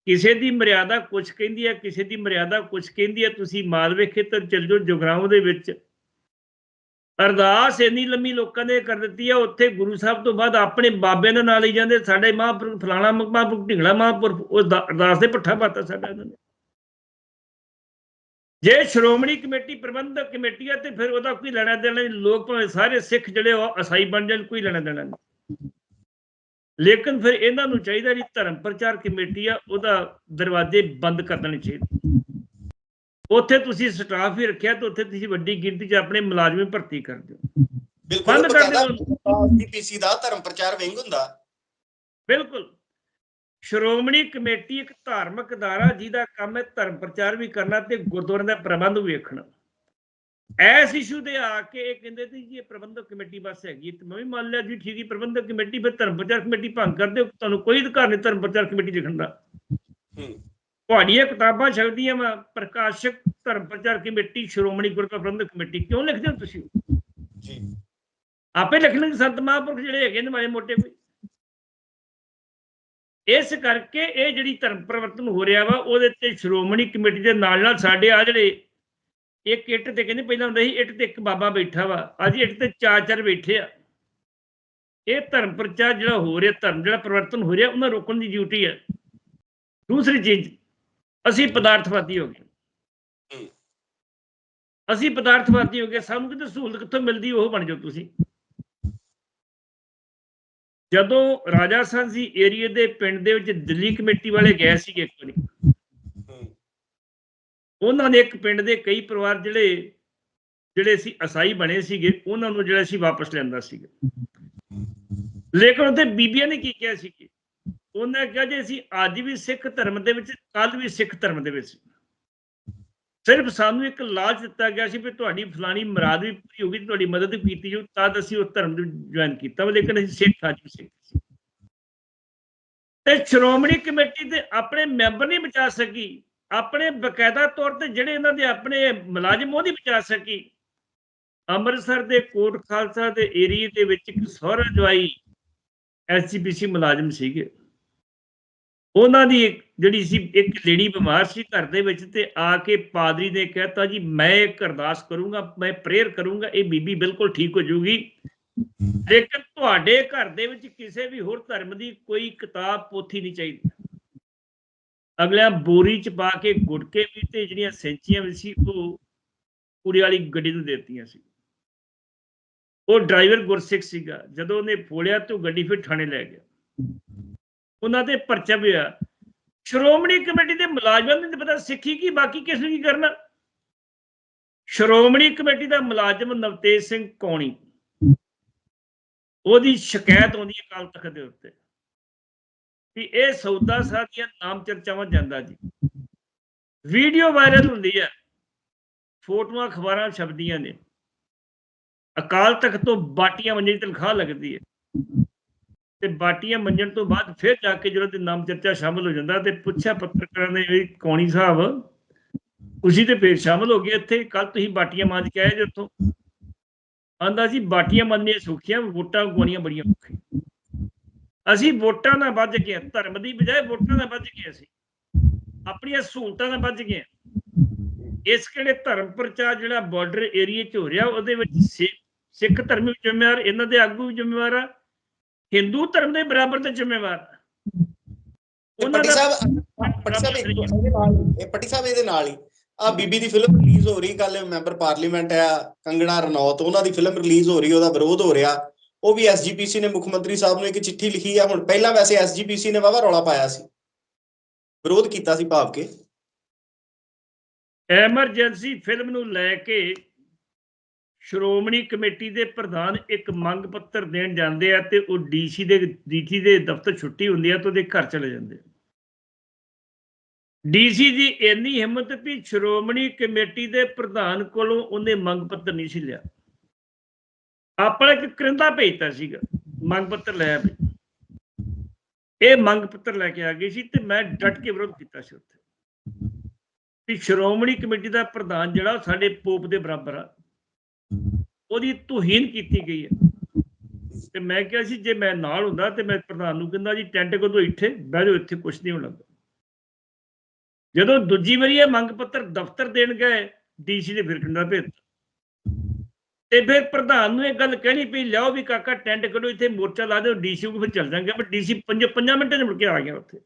B: ਕਿਸੇ ਦੀ ਮਰਿਆਦਾ ਕੁਝ ਕਹਿੰਦੀ ਹੈ, ਕਿਸੇ ਦੀ ਮਰਿਆਦਾ ਕੁਝ ਕਹਿੰਦੀ ਹੈ। ਤੁਸੀਂ ਮਾਲਵੇ ਖੇਤਰ ਚੱਲ ਜਾਓ ਜਗਰਾਉਂ ਦੇ ਵਿੱਚ। ਅਰਦਾਸ ਇੰਨੀ ਲੰਮੀ ਲੋਕਾਂ ਨੇ ਕਰ ਦਿੱਤੀ ਹੈ ਉੱਥੇ ਗੁਰੂ ਸਾਹਿਬ ਤੋਂ ਬਾਅਦ ਆਪਣੇ ਬਾਬੇ ਦੇ ਨਾਲ ਹੀ ਜਾਂਦੇ, ਸਾਡੇ ਮਹਾਂਪੁਰਖ, ਫਲਾਣਾ ਮਹਾਂਪੁਰਖ, ਢਿੰਗਲਾ ਮਹਾਂਪੁਰਖ, ਉਸ ਅਰਦਾਸ ਦੇ ਪੱਠਾ ਪਾਤਾ ਸਾਡਾ ਇਹਨਾਂ ਨੇ। ਜੇ ਸ਼੍ਰੋਮਣੀ ਕਮੇਟੀ ਪ੍ਰਬੰਧਕ ਕਮੇਟੀ ਹੈ ਤੇ ਫਿਰ ਉਹਦਾ ਕੋਈ ਲੈਣਾ ਦੇਣਾ ਨਹੀਂ, ਲੋਕ ਭਾਵੇਂ ਸਾਰੇ ਸਿੱਖ ਜਿਹੜੇ ਉਹ ਈਸਾਈ ਬਣ ਜਾਣ, ਕੋਈ ਲੈਣਾ ਦੇਣਾ ਨਹੀਂ। ਲੇਕਿਨ ਫਿਰ ਇਹਨਾਂ ਨੂੰ ਚਾਹੀਦਾ ਜੀ ਧਰਮ ਪ੍ਰਚਾਰ ਕਮੇਟੀ ਆ, ਉਹਦਾ ਦਰਵਾਜ਼ੇ ਬੰਦ ਕਰ ਦੇਣੇ ਚਾਹੀਦੇ। ਉੱਥੇ ਤੁਸੀਂ ਸਟਾਫ ਹੀ ਰੱਖਿਆ ਤੇ ਉੱਥੇ ਤੁਸੀਂ ਵੱਡੀ ਗਿਣਤੀ 'ਚ ਆਪਣੇ ਮੁਲਾਜ਼ਮ ਭਰਤੀ ਕਰ ਦਿਓ।
A: ਬਿਲਕੁਲ
B: ਬੰਦ ਕਰ ਦਿਓ।
A: ਐਸਜੀਪੀਸੀ ਦਾ ਧਰਮ ਪ੍ਰਚਾਰ ਵਿੰਗ ਹੁੰਦਾ।
B: ਬਿਲਕੁਲ। ਸ਼੍ਰੋਮਣੀ ਕਮੇਟੀ ਇੱਕ ਧਾਰਮਿਕ ਅਦਾਰਾ ਜਿਹਦਾ ਕੰਮ ਹੈ ਧਰਮ ਪ੍ਰਚਾਰ ਵੀ ਕਰਨਾ ਤੇ ਗੁਰਦੁਆਰਿਆਂ ਦਾ ਪ੍ਰਬੰਧ ਵੀ ਵੇਖਣਾ। ਐਸ ਇਸ਼ੂ ਦੇ ਆ ਕੇ ਇਹ ਕਹਿੰਦੇ ਸੀ ਜੀ ਇਹ ਪ੍ਰਬੰਧਕ ਕਮੇਟੀ ਬਸ ਹੈਗੀ। ਤੇ ਮੈਂ ਵੀ ਮੰਨ ਲਿਆ ਜੀ ਠੀਕ ਹੀ ਪ੍ਰਬੰਧਕ ਕਮੇਟੀ ਫਿਰ ਧਰਮ ਪ੍ਰਚਾਰ ਕਮੇਟੀ ਭੰਗ ਕਰਦੇ ਹੋ ਤੁਹਾਨੂੰ ਕੋਈ ਅਧਿਕਾਰ ਨਹੀਂ ਧਰਮ ਪ੍ਰਚਾਰ ਕਮੇਟੀ ਲਿਖਣ ਦਾ।
A: ਹੂੰ।
B: ਤੁਹਾਡੀਆਂ ਕਿਤਾਬਾਂ ਛਕਦੀਆਂ ਵਾ ਪ੍ਰਕਾਸ਼ਕ ਧਰਮ ਪ੍ਰਚਾਰ ਕਮੇਟੀ ਸ਼੍ਰੋਮਣੀ ਗੁਰਦੁਆਰਾ ਪ੍ਰਬੰਧਕ ਕਮੇਟੀ ਕਿਉਂ ਲਿਖਦੇ ਹੋ ਤੁਸੀਂ?
A: ਜੀ।
B: ਆਪੇ ਲਿਖ ਲੈਣਗੇ ਸੰਤ ਮਹਾਂਪੁਰਖ ਜਿਹੜੇ ਹੈਗੇ ਨੇ ਮਾੜੇ ਮੋਟੇ ਕੋਈ। ਇਸ ਕਰਕੇ ਇਹ ਜਿਹੜੀ ਧਰਮ ਪਰਿਵਰਤਨ ਹੋ ਰਿਹਾ ਵਾ ਉਹਦੇ ਤੇ ਸ਼੍ਰੋਮਣੀ ਕਮੇਟੀ ਦੇ ਨਾਲ ਨਾਲ ਸਾਡੇ ਆ ਜਿਹੜੇ ਇੱਕ ਇੱਟ ਤੇ ਕਹਿੰਦੇ ਪਹਿਲਾਂ ਹੁੰਦਾ ਸੀ ਇੱਟ ਤੇ ਇੱਕ ਬਾਬਾ ਬੈਠਾ ਵਾ ਅੱਜ ਇੱਟ ਤੇ ਚਾਰ ਚਾਰ ਬੈਠੇ ਆ। ਇਹ ਧਰਮ ਪ੍ਰਚਾਰ ਜਿਹੜਾ ਹੋ ਰਿਹਾ ਧਰਮ ਜਿਹੜਾ ਪਰਿਵਰਤਨ ਹੋ ਰਿਹਾ ਉਹਨਾਂ ਰੋਕਣ ਦੀ ਡਿਊਟੀ ਹੈ ਦੂਸਰੀ ਚੀਜ਼ ਅਸੀਂ ਪਦਾਰਥਵਾਦੀ ਹੋ ਗਏ। ਅਸੀਂ ਪਦਾਰਥਵਾਦੀ ਹੋ ਗਏ ਸਾਨੂੰ ਕਿਤੇ ਸਹੂਲਤ ਕਿੱਥੋਂ ਮਿਲਦੀ ਉਹ ਬਣ ਜਾਓ ਤੁਸੀਂ। ਜਦੋਂ ਰਾਜਾ ਸਾਂਸੀ ਏਰੀਏ ਦੇ ਪਿੰਡ ਦੇ ਵਿੱਚ ਦਿੱਲੀ ਕਮੇਟੀ ਵਾਲੇ ਗਏ ਸੀਗੇ ਇੱਕ ਵਾਰੀ। ਉਹਨਾਂ ਨੇ ਇੱਕ ਪਿੰਡ ਦੇ ਕਈ ਪਰਿਵਾਰ ਜਿਹੜੇ ਜਿਹੜੇ ਸੀ ਅਸਾਈ ਬਣੇ ਸੀਗੇ ਉਹਨਾਂ ਨੂੰ ਜਿਹੜਾ ਸੀ ਵਾਪਸ ਲੈਂਦਾ ਸੀਗਾ। ਲੇਕਿਨ ਉਹਦੇ ਬੀਬੀਆਂ ਨੇ ਕੀ ਕਿਹਾ ਸੀ ਕਿ ਉਹਨਾਂ ਕਿਹਾ ਜੇ ਅਸੀਂ ਅੱਜ ਵੀ ਸਿੱਖ ਧਰਮ ਦੇ ਵਿੱਚ ਕੱਲ ਵੀ ਸਿੱਖ ਧਰਮ ਦੇ ਵਿੱਚ। ਸਿਰਫ ਸਾਨੂੰ ਇੱਕ ਲਾਲਚ ਦਿੱਤਾ ਗਿਆ ਸੀ ਵੀ ਤੁਹਾਡੀ ਫਲਾਣੀ ਮੁਰਾਦ ਵੀ ਪੂਰੀ ਹੋ ਗਈ ਤੁਹਾਡੀ ਮਦਦ ਕੀਤੀ ਜਾਊ ਤਦ ਅਸੀਂ ਉਸ ਧਰਮ ਦੇ ਜੁਆਇਨ ਕੀਤਾ ਲੇਕਿਨ ਅਸੀਂ ਸਿੱਖ ਅੱਜ ਵੀ ਸਿੱਖ ਸੀ। ਤੇ ਸ਼੍ਰੋਮਣੀ ਕਮੇਟੀ ਦੇ ਆਪਣੇ ਮੈਂਬਰ ਨਹੀਂ ਬਚਾ ਸਕੀ। ਆਪਣੇ ਬਕਾਇਦਾ ਤੌਰ ਤੇ ਜਿਹੜੇ ਇਹਨਾਂ ਦੇ ਆਪਣੇ ਮੁਲਾਜ਼ਮ ਉਹ ਨਹੀਂ ਬਚਾ ਸਕੀ। ਅੰਮ੍ਰਿਤਸਰ ਦੇ ਕੋਟ ਖਾਲਸਾ ਦੇ ਏਰੀਏ ਦੇ ਵਿੱਚ ਇੱਕ ਸਹੁਰਾ ਜਵਾਈ ਐਸਜੀਪੀਸੀ ਮੁਲਾਜ਼ਮ ਸੀਗੇ। ਉਹਨਾਂ ਦੀ ਜਿਹੜੀ ਸੀ, ਇੱਕ ਲੇਡੀ ਬਿਮਾਰ ਸੀ ਘਰ ਦੇ ਵਿੱਚ ਤੇ ਆ ਕੇ ਪਾਦਰੀ ਨੇ ਕਹਿਤਾ ਜੀ, ਮੈਂ ਇੱਕ ਅਰਦਾਸ ਕਰੂੰਗਾ, ਮੈਂ ਪ੍ਰੇਅਰ ਕਰੂੰਗਾ, ਇਹ ਬੀਬੀ ਬਿਲਕੁਲ ਠੀਕ ਹੋ ਜਾਊਗੀ। ਲੇਕਿਨ ਤੁਹਾਡੇ ਘਰ ਦੇ ਵਿੱਚ ਕਿਸੇ ਵੀ ਹੋਰ ਧਰਮ ਦੀ ਕੋਈ ਕਿਤਾਬ ਪੋਥੀ ਨਹੀਂ ਚਾਹੀਦੀ। ਅਗਲਿਆਂ ਬੋਰੀ ਚ ਪਾ ਕੇ ਗੁਟਕੇ ਵੀ ਤੇ ਜਿਹੜੀਆਂ ਸੈਂਚੀਆਂ ਵੀ ਸੀ, ਉਹ ਪੂਰੀ ਵਾਲੀ ਗੱਡੀ ਨੂੰ ਦੇ ਦਿੱਤੀਆਂ ਸੀ। ਉਹ ਡਰਾਈਵਰ ਗੁਰਸਿੱਖ ਸੀਗਾ। ਜਦੋਂ ਉਹਨੇ ਫੋਲਿਆ ਤੇ ਉਹ ਗੱਡੀ ਫਿਰ ਥਾਣੇ ਲੈ ਗਿਆ। ਉਹਨਾਂ ਤੇ ਪਰਚਾ ਵੀ ਹੋਇਆ। ਸ਼੍ਰੋਮਣੀ ਕਮੇਟੀ ਦੇ ਮੁਲਾਜ਼ਮਾਂ ਨੂੰ ਨਹੀਂ ਪਤਾ ਸਿੱਖੀ ਕੀ, ਬਾਕੀ ਕਿਸ ਨੂੰ ਕੀ ਕਰਨਾ? ਸ਼੍ਰੋਮਣੀ ਕਮੇਟੀ ਦਾ ਮੁਲਾਜ਼ਮ ਨਵਤੇਜ ਸਿੰਘ ਕੌਣੀ। ਉਹਦੀ ਸ਼ਿਕਾਇਤ ਆਉਂਦੀ ਹੈ ਅਕਾਲ ਤਖਤ ਦੇ ਉੱਤੇ। ਵੀ ਇਹ ਸੌਦਾ ਸਾਧੀਆਂ ਨਾਮ ਚਰਚਾਵਾਂ ਜਾਂਦਾ ਜੀ। ਵੀਡੀਓ ਵਾਇਰਲ ਹੁੰਦੀ ਹੈ। ਫੋਟੋਆਂ, ਅਖਬਾਰਾਂ ਛਪਦੀਆਂ ਨੇ। ਅਕਾਲ ਤਖਤ ਤੋਂ ਬਾਟੀਆਂ ਮੰਜਣ ਦੀ ਤਨਖਾਹ ਲੱਗਦੀ ਹੈ। ਤੇ ਬਾਟੀਆਂ ਮੰਜਣ ਤੋਂ ਬਾਅਦ ਫਿਰ ਜਾ ਕੇ ਜਦੋਂ ਤੇ ਨਾਮ ਚਰਚਾ ਸ਼ਾਮਲ ਹੋ ਜਾਂਦਾ ਤੇ ਪੁੱਛਿਆ ਪੱਤਰਕਾਰਾਂ ਨੇ ਵੀ ਕੌਣੀ ਸਾਹਿਬ ਤੁਸੀਂ ਤੇ ਫੇਰ ਸ਼ਾਮਲ ਹੋ ਗਏ ਇੱਥੇ ਕੱਲ ਤੁਸੀਂ ਬਾਟੀਆਂ ਮੰਜ ਕੇ ਆਏ ਜੇ ਆਂਦਾ ਜੀ, ਬਾਟੀਆਂ ਮੰਨਣੀਆਂ ਸੁਖੀਆਂ, ਵੋਟਾਂ ਗਵਾਉਣੀਆਂ ਬੜੀਆਂ ਔਖੀਆਂ। ਅਸੀਂ ਵੋਟਾਂ ਨਾਲ ਵੱਜ ਗਏ ਧਰਮ ਦੀ ਬਜਾਏ ਵੋਟਾਂ ਨਾਲ ਵੱਜ ਗਏ ਅਸੀਂ। ਆਪਣੀਆਂ ਸਹੂਲਤਾਂ ਨਾਲ ਵੱਜ ਗਏ ਇਸ ਕਿਹੜੇ ਧਰਮ ਪ੍ਰਚਾਰ ਜਿਹੜਾ ਬਾਰਡਰ ਏਰੀਏ 'ਚ ਹੋ ਰਿਹਾ, ਉਹਦੇ ਵਿੱਚ ਸਿ- ਸਿੱਖ ਧਰਮ ਵੀ ਜ਼ਿੰਮੇਵਾਰ, ਇਹਨਾਂ ਦੇ ਆਗੂ ਵੀ ਜ਼ਿੰਮੇਵਾਰ ਆ। ਹਿੰਦੂ ਧਰਮ ਦੇ ਬਰਾਬਰ ਤੇ ਜ਼ਿੰਮੇਵਾਰ ਉਹਨਾਂ
A: ਪੱਟੀ
B: ਦਾ
A: ਸਾਹਿਬ ਪੱਟੀ ਸਾਹਿਬ ਇਹ ਪੱਟੀ ਸਾਹਿਬ ਇਹਦੇ ਨਾਲ ਹੀ। ਆ ਬੀਬੀ ਦੀ ਫਿਲਮ ਰਿਲੀਜ਼ ਹੋ ਰਹੀ ਕੱਲ ਮੈਂਬਰ ਪਾਰਲੀਮੈਂਟ ਆ ਕੰਗਣਾ ਰਣੌਤ ਉਹਨਾਂ ਦੀ ਫਿਲਮ ਰਿਲੀਜ਼ ਹੋ ਰਹੀ ਉਹਦਾ ਵਿਰੋਧ ਹੋ ਰਿਹਾ। ਉਹ ਵੀ ਐਸਜੀਪੀਸੀ ਨੇ ਮੁੱਖ ਮੰਤਰੀ ਸਾਹਿਬ ਨੂੰ ਇੱਕ ਚਿੱਠੀ ਲਿਖੀ ਆ ਹੁਣ ਪਹਿਲਾਂ ਵੈਸੇ ਐਸਜੀਪੀਸੀ ਨੇ ਵਾਵਾ ਰੌਲਾ ਪਾਇਆ ਸੀ। ਵਿਰੋਧ ਕੀਤਾ ਸੀ ਭਾਵ ਕੇ।
B: ਐਮਰਜੈਂਸੀ ਫਿਲਮ ਨੂੰ ਲੈ ਕੇ ਸ਼੍ਰੋਮਣੀ ਕਮੇਟੀ ਦੇ ਪ੍ਰਧਾਨ ਇੱਕ ਮੰਗ ਪੱਤਰ ਦੇਣ ਜਾਂਦੇ ਆ ਤੇ ਉਹ ਡੀਸੀ ਦੇ ਡੀਸੀ ਦੇ ਦਫ਼ਤਰ ਛੁੱਟੀ ਹੁੰਦੀ ਆ ਤੇ ਉਹਦੇ ਘਰ ਚਲੇ ਜਾਂਦੇ ਡੀਸੀ ਦੀ ਇੰਨੀ ਹਿੰਮਤ ਵੀ ਸ਼੍ਰੋਮਣੀ ਕਮੇਟੀ ਦੇ ਪ੍ਰਧਾਨ ਕੋਲੋਂ ਉਹਨੇ ਮੰਗ ਪੱਤਰ ਨਹੀਂ ਸੀ ਲਿਆ। ਆਪਣਾ ਇੱਕ ਕਰਿੰਦਾ ਭੇਜਤਾ ਸੀਗਾ, ਮੰਗ ਪੱਤਰ ਲਿਆ ਵੀ ਇਹ ਮੰਗ ਪੱਤਰ ਲੈ ਕੇ ਆ ਗਈ ਸੀ ਤੇ ਮੈਂ ਡਟ ਕੇ ਵਿਰੋਧ ਕੀਤਾ ਸੀ ਉੱਥੇ। ਵੀ ਸ਼੍ਰੋਮਣੀ ਕਮੇਟੀ ਦਾ ਪ੍ਰਧਾਨ ਜਿਹੜਾ ਸਾਡੇ ਪੋਪ ਦੇ ਬਰਾਬਰ ਆ। ਉਹਦੀ ਤੋਹੀਨ ਕੀਤੀ ਗਈ ਹੈ। ਤੇ ਮੈਂ ਕਿਹਾ ਸੀ, ਜੇ ਮੈਂ ਨਾਲ ਹੁੰਦਾ ਤੇ ਮੈਂ ਪ੍ਰਧਾਨ ਨੂੰ ਕਹਿੰਦਾ ਜੀ, ਟੈਂਟ ਕਦੋਂ ਇੱਥੇ? ਬਹਿ ਜਾਓ, ਇੱਥੇ ਕੁਝ ਨਹੀਂ ਹੋਣ ਲੱਗਾ। ਜਦੋਂ ਦੂਜੀ ਵਾਰੀ ਇਹ ਮੰਗ ਪੱਤਰ ਦਫ਼ਤਰ ਦੇਣ ਗਏ, ਡੀਸੀ ਨੇ ਫਿਰ ਕਿੰਨਾ ਭੇਜ ਤੇ ਫਿਰ ਪ੍ਰਧਾਨ ਨੂੰ ਇਹ ਗੱਲ ਕਹਿਣੀ ਪਈ, ਲਿਆਓ ਵੀ ਕਾਕਾ, ਟੈਂਟ ਕੱਢੋ, ਇੱਥੇ ਮੋਰਚਾ ਲਾ ਦਿਓ, ਡੀਸੀ ਨੂੰ ਫਿਰ ਚੱਲ ਜਾਂਗੇ। ਪਰ ਡੀਸੀ ਪੰਜ, ਪੰਜਾਂ ਮਿੰਟਾਂ 'ਚ ਮੁੜ ਕੇ ਆ ਗਿਆ ਉੱਥੇ।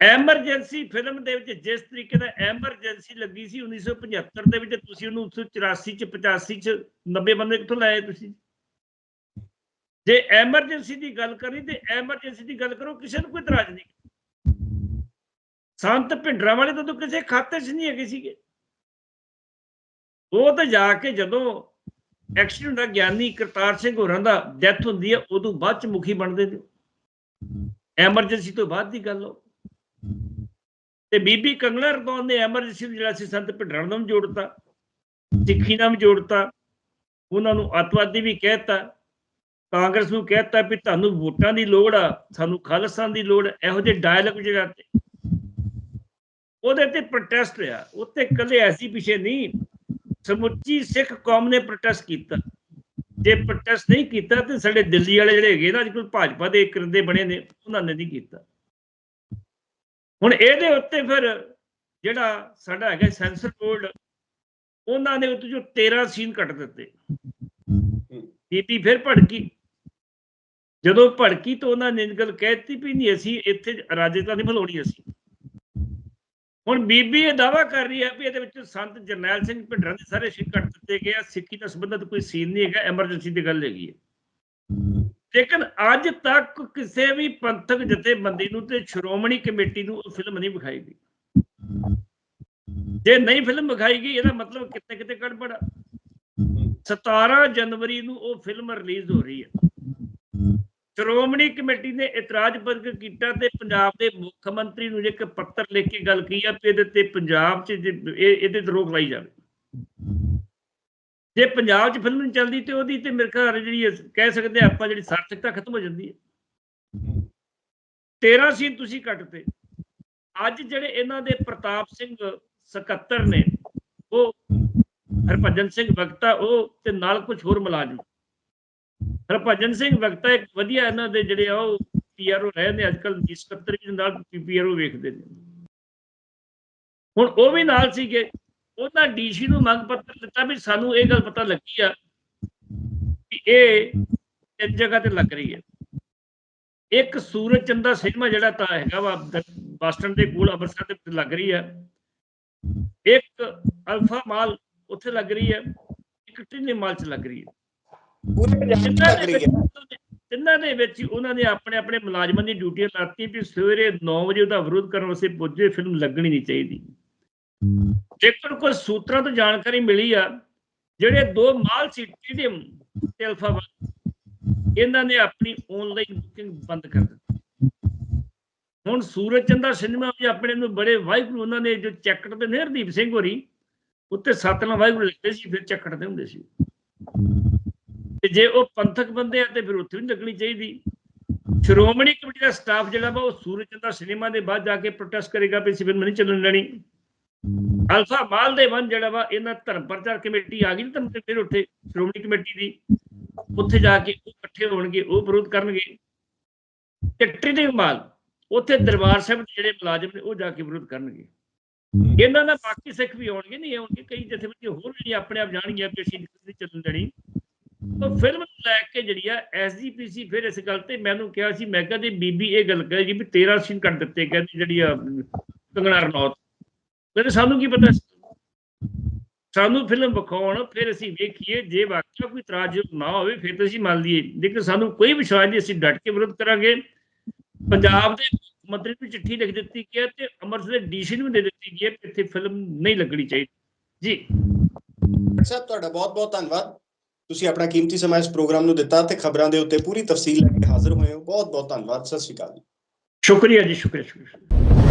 B: ਐਮਰਜੈਂਸੀ ਫਿਲਮ ਦੇ ਵਿੱਚ ਜਿਸ ਤਰੀਕੇ ਦਾ ਐਮਰਜੈਂਸੀ ਲੱਗੀ ਸੀ 1975 ਦੇ ਵਿੱਚ, ਤੁਸੀਂ ਉਹਨੂੰ 1984 ਚ 85 ਚ 90 ਬੰਦੇ ਕਿੱਥੋਂ ਲਾਏ ਤੁਸੀਂ? ਜੇ ਐਮਰਜੈਂਸੀ ਦੀ ਗੱਲ ਕਰੀ ਤੇ ਐਮਰਜੈਂਸੀ ਦੀ ਗੱਲ ਕਰੋ, ਕਿਸੇ ਨੂੰ ਕੋਈ ਇਤਰਾਜ਼ ਨਹੀਂ। ਸੰਤ ਭਿੰਡਰਾਂ ਵਾਲੇ ਤਾਂ ਕਿਸੇ ਖਾਤੇ 'ਚ ਨਹੀਂ ਹੈਗੇ ਸੀਗੇ। ਉਹ ਤਾਂ ਜਾ ਕੇ ਜਦੋਂ ਐਕਸੀਡੈਂਟ ਦਾ ਗਿਆਨੀ ਕਰਤਾਰ ਸਿੰਘ ਹੋਰਾਂ ਦਾ ਡੈਥ ਹੁੰਦੀ ਹੈ, ਉਦੋਂ ਬਾਅਦ ਚ ਮੁਖੀ ਬਣਦੇ ਨੇ। ਐਮਰਜੈਂਸੀ ਤੋਂ ਬਾਅਦ ਦੀ ਗੱਲ ਹੋ ਤੇ ਬੀਬੀ ਕੰਗਣਾ ਰਤੌਰ ਨੇ ਐਮਰਜੈਂਸੀ ਜਿਹੜਾ ਸੀ ਸੰਤ ਭਿੰਡਰਾਂ ਨੂੰ ਜੋੜਤਾ ਸਿੱਖੀ ਨਾਲ ਵੀ ਜੋੜਤਾ ਉਹਨਾਂ ਨੂੰ ਅੱਤਵਾਦੀ ਵੀ ਕਹਿਤਾ ਕਾਂਗਰਸ ਨੂੰ ਕਹਿਤਾ ਵੀ ਤੁਹਾਨੂੰ ਵੋਟਾਂ ਦੀ ਲੋੜ ਆ ਸਾਨੂੰ ਖਾਲਿਸਤਾਨ ਦੀ ਲੋੜ ਆ, ਇਹੋ ਜਿਹੇ ਡਾਇਲੌਗ ਜਿਹੜਾ ਤੇ ਉਹਦੇ ਤੇ ਪ੍ਰੋਟੈਸਟ ਹੋਇਆ ਉੱਤੇ ਕਦੇ ਐਸੀ ਪਿਛੇ ਨਹੀਂ ਸਮੁੱਚੀ ਸਿੱਖ ਕੌਮ ਨੇ ਪ੍ਰੋਟੈਸਟ ਕੀਤਾ। ਜੇ ਪ੍ਰੋਟੈਸਟ ਨਹੀਂ ਕੀਤਾ ਤੇ ਸਾਡੇ ਦਿੱਲੀ ਵਾਲੇ ਜਿਹੜੇ ਹੈਗੇ ਨਾ ਅੱਜ ਕੱਲ੍ਹ ਭਾਜਪਾ ਦੇ ਕਿਰਦੇ ਬਣੇ ਨੇ ਉਹਨਾਂ ਨੇ ਨਹੀਂ ਕੀਤਾ। ਹੁਣ ਇਹਦੇ ਉੱਤੇ ਫਿਰ ਜਿਹੜਾ ਸਾਡਾ ਹੈਗਾ ਸੈਂਸਰ ਬੋਰਡ, ਉਹਨਾਂ ਨੇ ਉੱਤੇ ਜੋ 13 ਸੀਨ ਕੱਟ ਦਿੱਤੇ। ਬੀਬੀ ਫਿਰ ਭੜਕੀ। ਜਦੋਂ ਭੜਕੀ ਤਾਂ ਉਹਨਾਂ ਨੇ ਇਹ ਗੱਲ ਕਹਿਤੀ ਵੀ ਨਹੀਂ, ਅਸੀਂ ਇੱਥੇ ਰਾਜੇਤਾ ਨਹੀਂ ਫਲਾਉਣੀ ਅਸੀਂ। ਹੁਣ ਬੀਬੀ ਇਹ ਦਾਵਾ ਕਰ ਰਹੀ ਹੈ ਵੀ ਇਹਦੇ ਵਿੱਚ ਸੰਤ ਜਰਨੈਲ ਸਿੰਘ ਭਿੰਡਰਾਂ ਦੇ ਸਾਰੇ ਸੀਨ ਕੱਟ ਦਿੱਤੇ ਗਏ ਆ। ਸਿੱਖੀ ਨਾਲ ਸੰਬੰਧਿਤ ਕੋਈ ਸੀਨ ਨਹੀਂ ਹੈਗਾ, ਐਮਰਜੈਂਸੀ ਦੀ ਗੱਲ ਹੈਗੀ ਹੈ। ਲੇਕਿਨ ਅੱਜ ਤੱਕ ਕਿਸੇ ਵੀ ਪੰਥਕ ਜਥੇਬੰਦੀ ਨੂੰ ਤੇ ਸ਼੍ਰੋਮਣੀ ਕਮੇਟੀ ਨੂੰ ਉਹ ਫਿਲਮ ਨਹੀਂ ਵਿਖਾਈ ਗਈ। ਜੇ ਨਹੀਂ ਫਿਲਮ ਵਿਖਾਈ ਗਈ, ਇਹਦਾ ਮਤਲਬ ਕਿਤੇ ਕਿਤੇ ਗੜਬੜ ਆ? 17 ਜਨਵਰੀ ਨੂੰ ਉਹ ਫਿਲਮ ਰਿਲੀਜ਼ ਹੋ ਰਹੀ ਹੈ ਸ਼੍ਰੋਮਣੀ ਕਮੇਟੀ ਨੇ ਇਤਰਾਜ਼ ਪ੍ਰਗਟ ਕੀਤਾ ਤੇ ਪੰਜਾਬ ਦੇ ਮੁੱਖ ਮੰਤਰੀ ਨੂੰ ਇੱਕ ਪੱਤਰ ਲਿਖ ਕੇ ਗੱਲ ਕੀ ਆ ਵੀ ਇਹਦੇ ਤੇ ਪੰਜਾਬ 'ਚ ਇਹ ਇਹਦੇ ਤੇ ਰੋਕ ਲਾਈ ਜਾਵੇ। ਜੇ ਪੰਜਾਬ 'ਚ ਫਿਲਮ ਨਹੀਂ ਚੱਲਦੀ ਤੇ ਉਹਦੀ ਤੇ ਮੇਰੇ ਖਿਆਲ ਜਿਹੜੀ ਕਹਿ ਸਕਦੇ ਹਾਂ ਆਪਾਂ ਜਿਹੜੀ ਸਾਰਥਕਤਾ ਖਤਮ ਹੋ ਜਾਂਦੀ ਹੈ। 13 ਸੀਨ ਤੁਸੀਂ ਕੱਟਦੇ ਅੱਜ ਜਿਹੜੇ ਇਹਨਾਂ ਦੇ ਪ੍ਰਤਾਪ ਸਿੰਘ ਸਕੱਤਰ ਨੇ, ਉਹ ਹਰਭਜਨ ਸਿੰਘ ਵਕਤਾ ਉਹ ਤੇ ਨਾਲ ਕੁਝ ਹੋਰ ਮੁਲਾਜ਼ਮ। ਹਰਭਜਨ ਸਿੰਘ ਵਕਤਾ ਇੱਕ ਵਧੀਆ ਇਹਨਾਂ ਦੇ ਜਿਹੜੇ ਆ, ਉਹ ਪੀਆਰਓ ਰਹੇ ਨੇ ਅੱਜਕੱਲ ਜੀ ਸਕੱਤਰ ਵੀ ਨਾਲ ਪੀਆਰਓ ਵੇਖਦੇ ਨੇ। ਹੁਣ ਉਹ ਵੀ ਨਾਲ ਸੀਗੇ। ਉਹਨਾਂ ਡੀਸੀ ਨੂੰ ਮੰਗ ਪੱਤਰ ਦਿੱਤਾ ਵੀ ਸਾਨੂੰ ਇਹ ਗੱਲ ਪਤਾ ਲੱਗੀ ਆ ਕਿ ਇਹ ਇਸ ਜਗ੍ਹਾ ਤੇ ਲੱਗ ਰਹੀ ਹੈ। ਇੱਕ ਸੂਰਜ ਚੰਦਾ ਸਿਨੇਮਾ ਜਿਹੜਾ ਤਾਂ ਹੈਗਾ ਵਾ ਬੱਸ ਸਟੈਂਡ ਦੇ ਕੋਲ ਅੰਮ੍ਰਿਤਸਰ ਦੇ ਲੱਗ ਰਹੀ ਹੈ ਇੱਕ ਅਲਫਾ ਮਾਲ ਉੱਥੇ ਲੱਗ ਰਹੀ ਹੈ ਇੱਕ ਟਿੰਨੇ ਮਾਲ 'ਚ ਲੱਗ ਰਹੀ ਹੈ।
A: ਪੂਰੇ ਪੰਜਾਬ 'ਚ
B: ਤਿੰਨਾਂ
A: ਲੱਗ
B: ਦੇ
A: ਰਹੀ ਹੈ?
B: ਵਿੱਚ- ਤਿੰਨਾਂ ਦੇ ਵਿੱਚ ਉਹਨਾਂ ਨੇ ਆਪਣੇ ਆਪਣੇ ਮੁਲਾਜ਼ਮਾਂ ਦੀ ਡਿਊਟੀਆਂ ਲਾਤੀਆਂ ਵੀ ਸਵੇਰੇ 9 ਵਜੇ ਉਹਦਾ ਵਿਰੋਧ ਕਰਨ ਵਾਸਤੇ ਪੁੱਜੇ ਫਿਲਮ ਲੱਗਣੀ ਨਹੀਂ ਚਾਹੀਦੀ। ਜੇਕਰ ਕੋਈ ਸੂਤਰਾਂ ਤੋਂ ਜਾਣਕਾਰੀ ਮਿਲੀ ਆ, ਜਿਹੜੇ ਦੋ ਮਾਲ ਸੀ ਟੀਡੀਐਮ ਤੇ ਅਲਫਾ ਵਨ, ਇਹਨਾਂ ਨੇ ਆਪਣੀ ਆਨਲਾਈਨ ਬੁਕਿੰਗ ਬੰਦ ਕਰ ਦਿੱਤੀ। ਹੁਣ ਸੂਰਜ ਚੰਦਾ ਸਿਨੇਮਾ ਵੀ ਆਪਣੇ ਨੂੰ ਬੜੇ ਵਾਹਿਗੁਰੂ, ਉਹਨਾਂ ਨੇ ਜੋ ਚੈਕਟ ਤੇ ਨੇ ਸਿੰਘ ਹੋਰੀ, ਉੱਤੇ ਸਤਨਾਮ ਵਾਹਿਗੁਰੂ ਲਿਖਦੇ ਸੀ, ਫਿਰ ਚੱਕੜ ਦੇ ਹੁੰਦੇ ਸੀ। ਤੇ ਜੇ ਉਹ ਪੰਥਕ ਬੰਦੇ ਆ, ਤੇ ਫਿਰ ਉੱਥੇ ਵੀ ਨੀ ਲੱਗਣੀ ਚਾਹੀਦੀ। ਸ਼੍ਰੋਮਣੀ ਕਮੇਟੀ ਦਾ ਸਟਾਫ ਜਿਹੜਾ ਵਾ, ਉਹ ਸੂਰਜ ਚੰਦਾ ਸਿਨੇਮਾ ਦੇ ਬਾਅਦ ਜਾ ਕੇ ਪ੍ਰੋਟੈਸਟ ਕਰੇਗਾ, ਵੀ ਸਿਵਲ ਨਹੀਂ ਚੱਲਣ ਲੈਣੀ ਅਲਫਾ ਮਾਲ ਦੇ ਵਨ ਜਿਹੜਾ ਵਾ, ਇਹਨਾਂ ਧਰਮ ਪ੍ਰਚਾਰ ਕਮੇਟੀ ਆ ਗਈ ਨਾ ਧਰਮ ਤੇ ਉੱਥੇ ਸ਼੍ਰੋਮਣੀ ਕਮੇਟੀ ਦੀ, ਉੱਥੇ ਜਾ ਕੇ ਉਹ ਇਕੱਠੇ ਹੋਣਗੇ, ਉਹ ਵਿਰੋਧ ਕਰਨਗੇ। ਤੇ ਟ੍ਰਿਟਿੰਗ ਮਾਲ, ਉੱਥੇ ਦਰਬਾਰ ਸਾਹਿਬ ਦੇ ਜਿਹੜੇ ਮੁਲਾਜ਼ਮ ਨੇ, ਉਹ ਜਾ ਕੇ ਵਿਰੋਧ ਕਰਨਗੇ। ਇਹਨਾਂ ਦਾ ਬਾਕੀ ਸਿੱਖ ਵੀ ਆਉਣਗੇ, ਨਹੀਂ ਆਉਣਗੇ, ਕਈ ਜਥੇਬੰਦੀਆਂ ਹੋਰ ਵੀ ਆਪਣੇ ਆਪ ਜਾਣਗੀਆਂ ਕਿ ਅਸੀਂ ਨਹੀਂ ਚੱਲਣ ਦੇਣੀ। ਤਾਂ ਫਿਲਮ ਲੈ ਕੇ ਜਿਹੜੀ ਆ ਐਸਜੀਪੀਸੀ ਫਿਰ ਇਸ ਗੱਲ ਤੇ ਮੈਨੂੰ ਕਿਹਾ ਸੀ, ਮੈਂ ਕਿਹਾ ਬੀਬੀ ਇਹ ਗੱਲ ਕਹੇਗੀ ਵੀ 13 ਸੀਨ ਕੱਟ ਦਿੱਤੇ, ਕਹਿੰਦੀ ਜਿਹੜੀ ਆ, ਕੰਗਣਾ ਰਣੌਤ। ਕਹਿੰਦੇ ਸਾਨੂੰ ਕੀ ਪਤਾ? ਸਾਨੂੰ ਫਿਲਮ ਵਿਖਾਉਣ ਫਿਰ ਅਸੀਂ ਵੇਖੀਏ ਜੇ ਵਾਕਿਆ ਕੋਈ ਇਤਰਾਜ਼ ਨਾ ਹੋਵੇ ਫਿਰ ਤਾਂ ਅਸੀਂ ਮੰਨ ਲਈਏ। ਲੇਕਿਨ ਸਾਨੂੰ ਕੋਈ ਵਿਸ਼ਵਾਸ ਨਹੀਂ ਅਸੀਂ ਡਟ ਕੇ ਵਿਰੋਧ ਕਰਾਂਗੇ। ਪੰਜਾਬ ਦੇ ਮੁੱਖ ਮੰਤਰੀ ਨੂੰ ਚਿੱਠੀ ਲਿਖ ਦਿੱਤੀ ਹੈ ਤੇ ਅੰਮ੍ਰਿਤਸਰ ਦੇ ਡੀਸੀ ਨੂੰ ਵੀ ਦੇ ਦਿੱਤੀ ਗਈ ਹੈ ਕਿ ਇੱਥੇ ਫਿਲਮ ਨਹੀਂ ਲੱਗਣੀ ਚਾਹੀਦੀ। ਜੀ।
A: ਸਾਹਿਬ ਤੁਹਾਡਾ ਬਹੁਤ ਬਹੁਤ ਧੰਨਵਾਦ। ਤੁਸੀਂ ਆਪਣਾ ਕੀਮਤੀ ਸਮਾਂ ਇਸ ਪ੍ਰੋਗਰਾਮ ਨੂੰ ਦਿੱਤਾ ਤੇ ਖਬਰਾਂ ਦੇ ਉੱਤੇ ਪੂਰੀ ਤਫਸੀਲ ਲੈ ਕੇ ਹਾਜ਼ਰ ਹੋਏ ਹੋ। ਬਹੁਤ ਬਹੁਤ ਧੰਨਵਾਦ। ਸਤਿ ਸ਼੍ਰੀ ਅਕਾਲ
B: ਸ਼ੁਕਰੀਆ ਜੀ ਸ਼ੁਕਰੀਆ ਸ਼ੁਕਰੀਆ।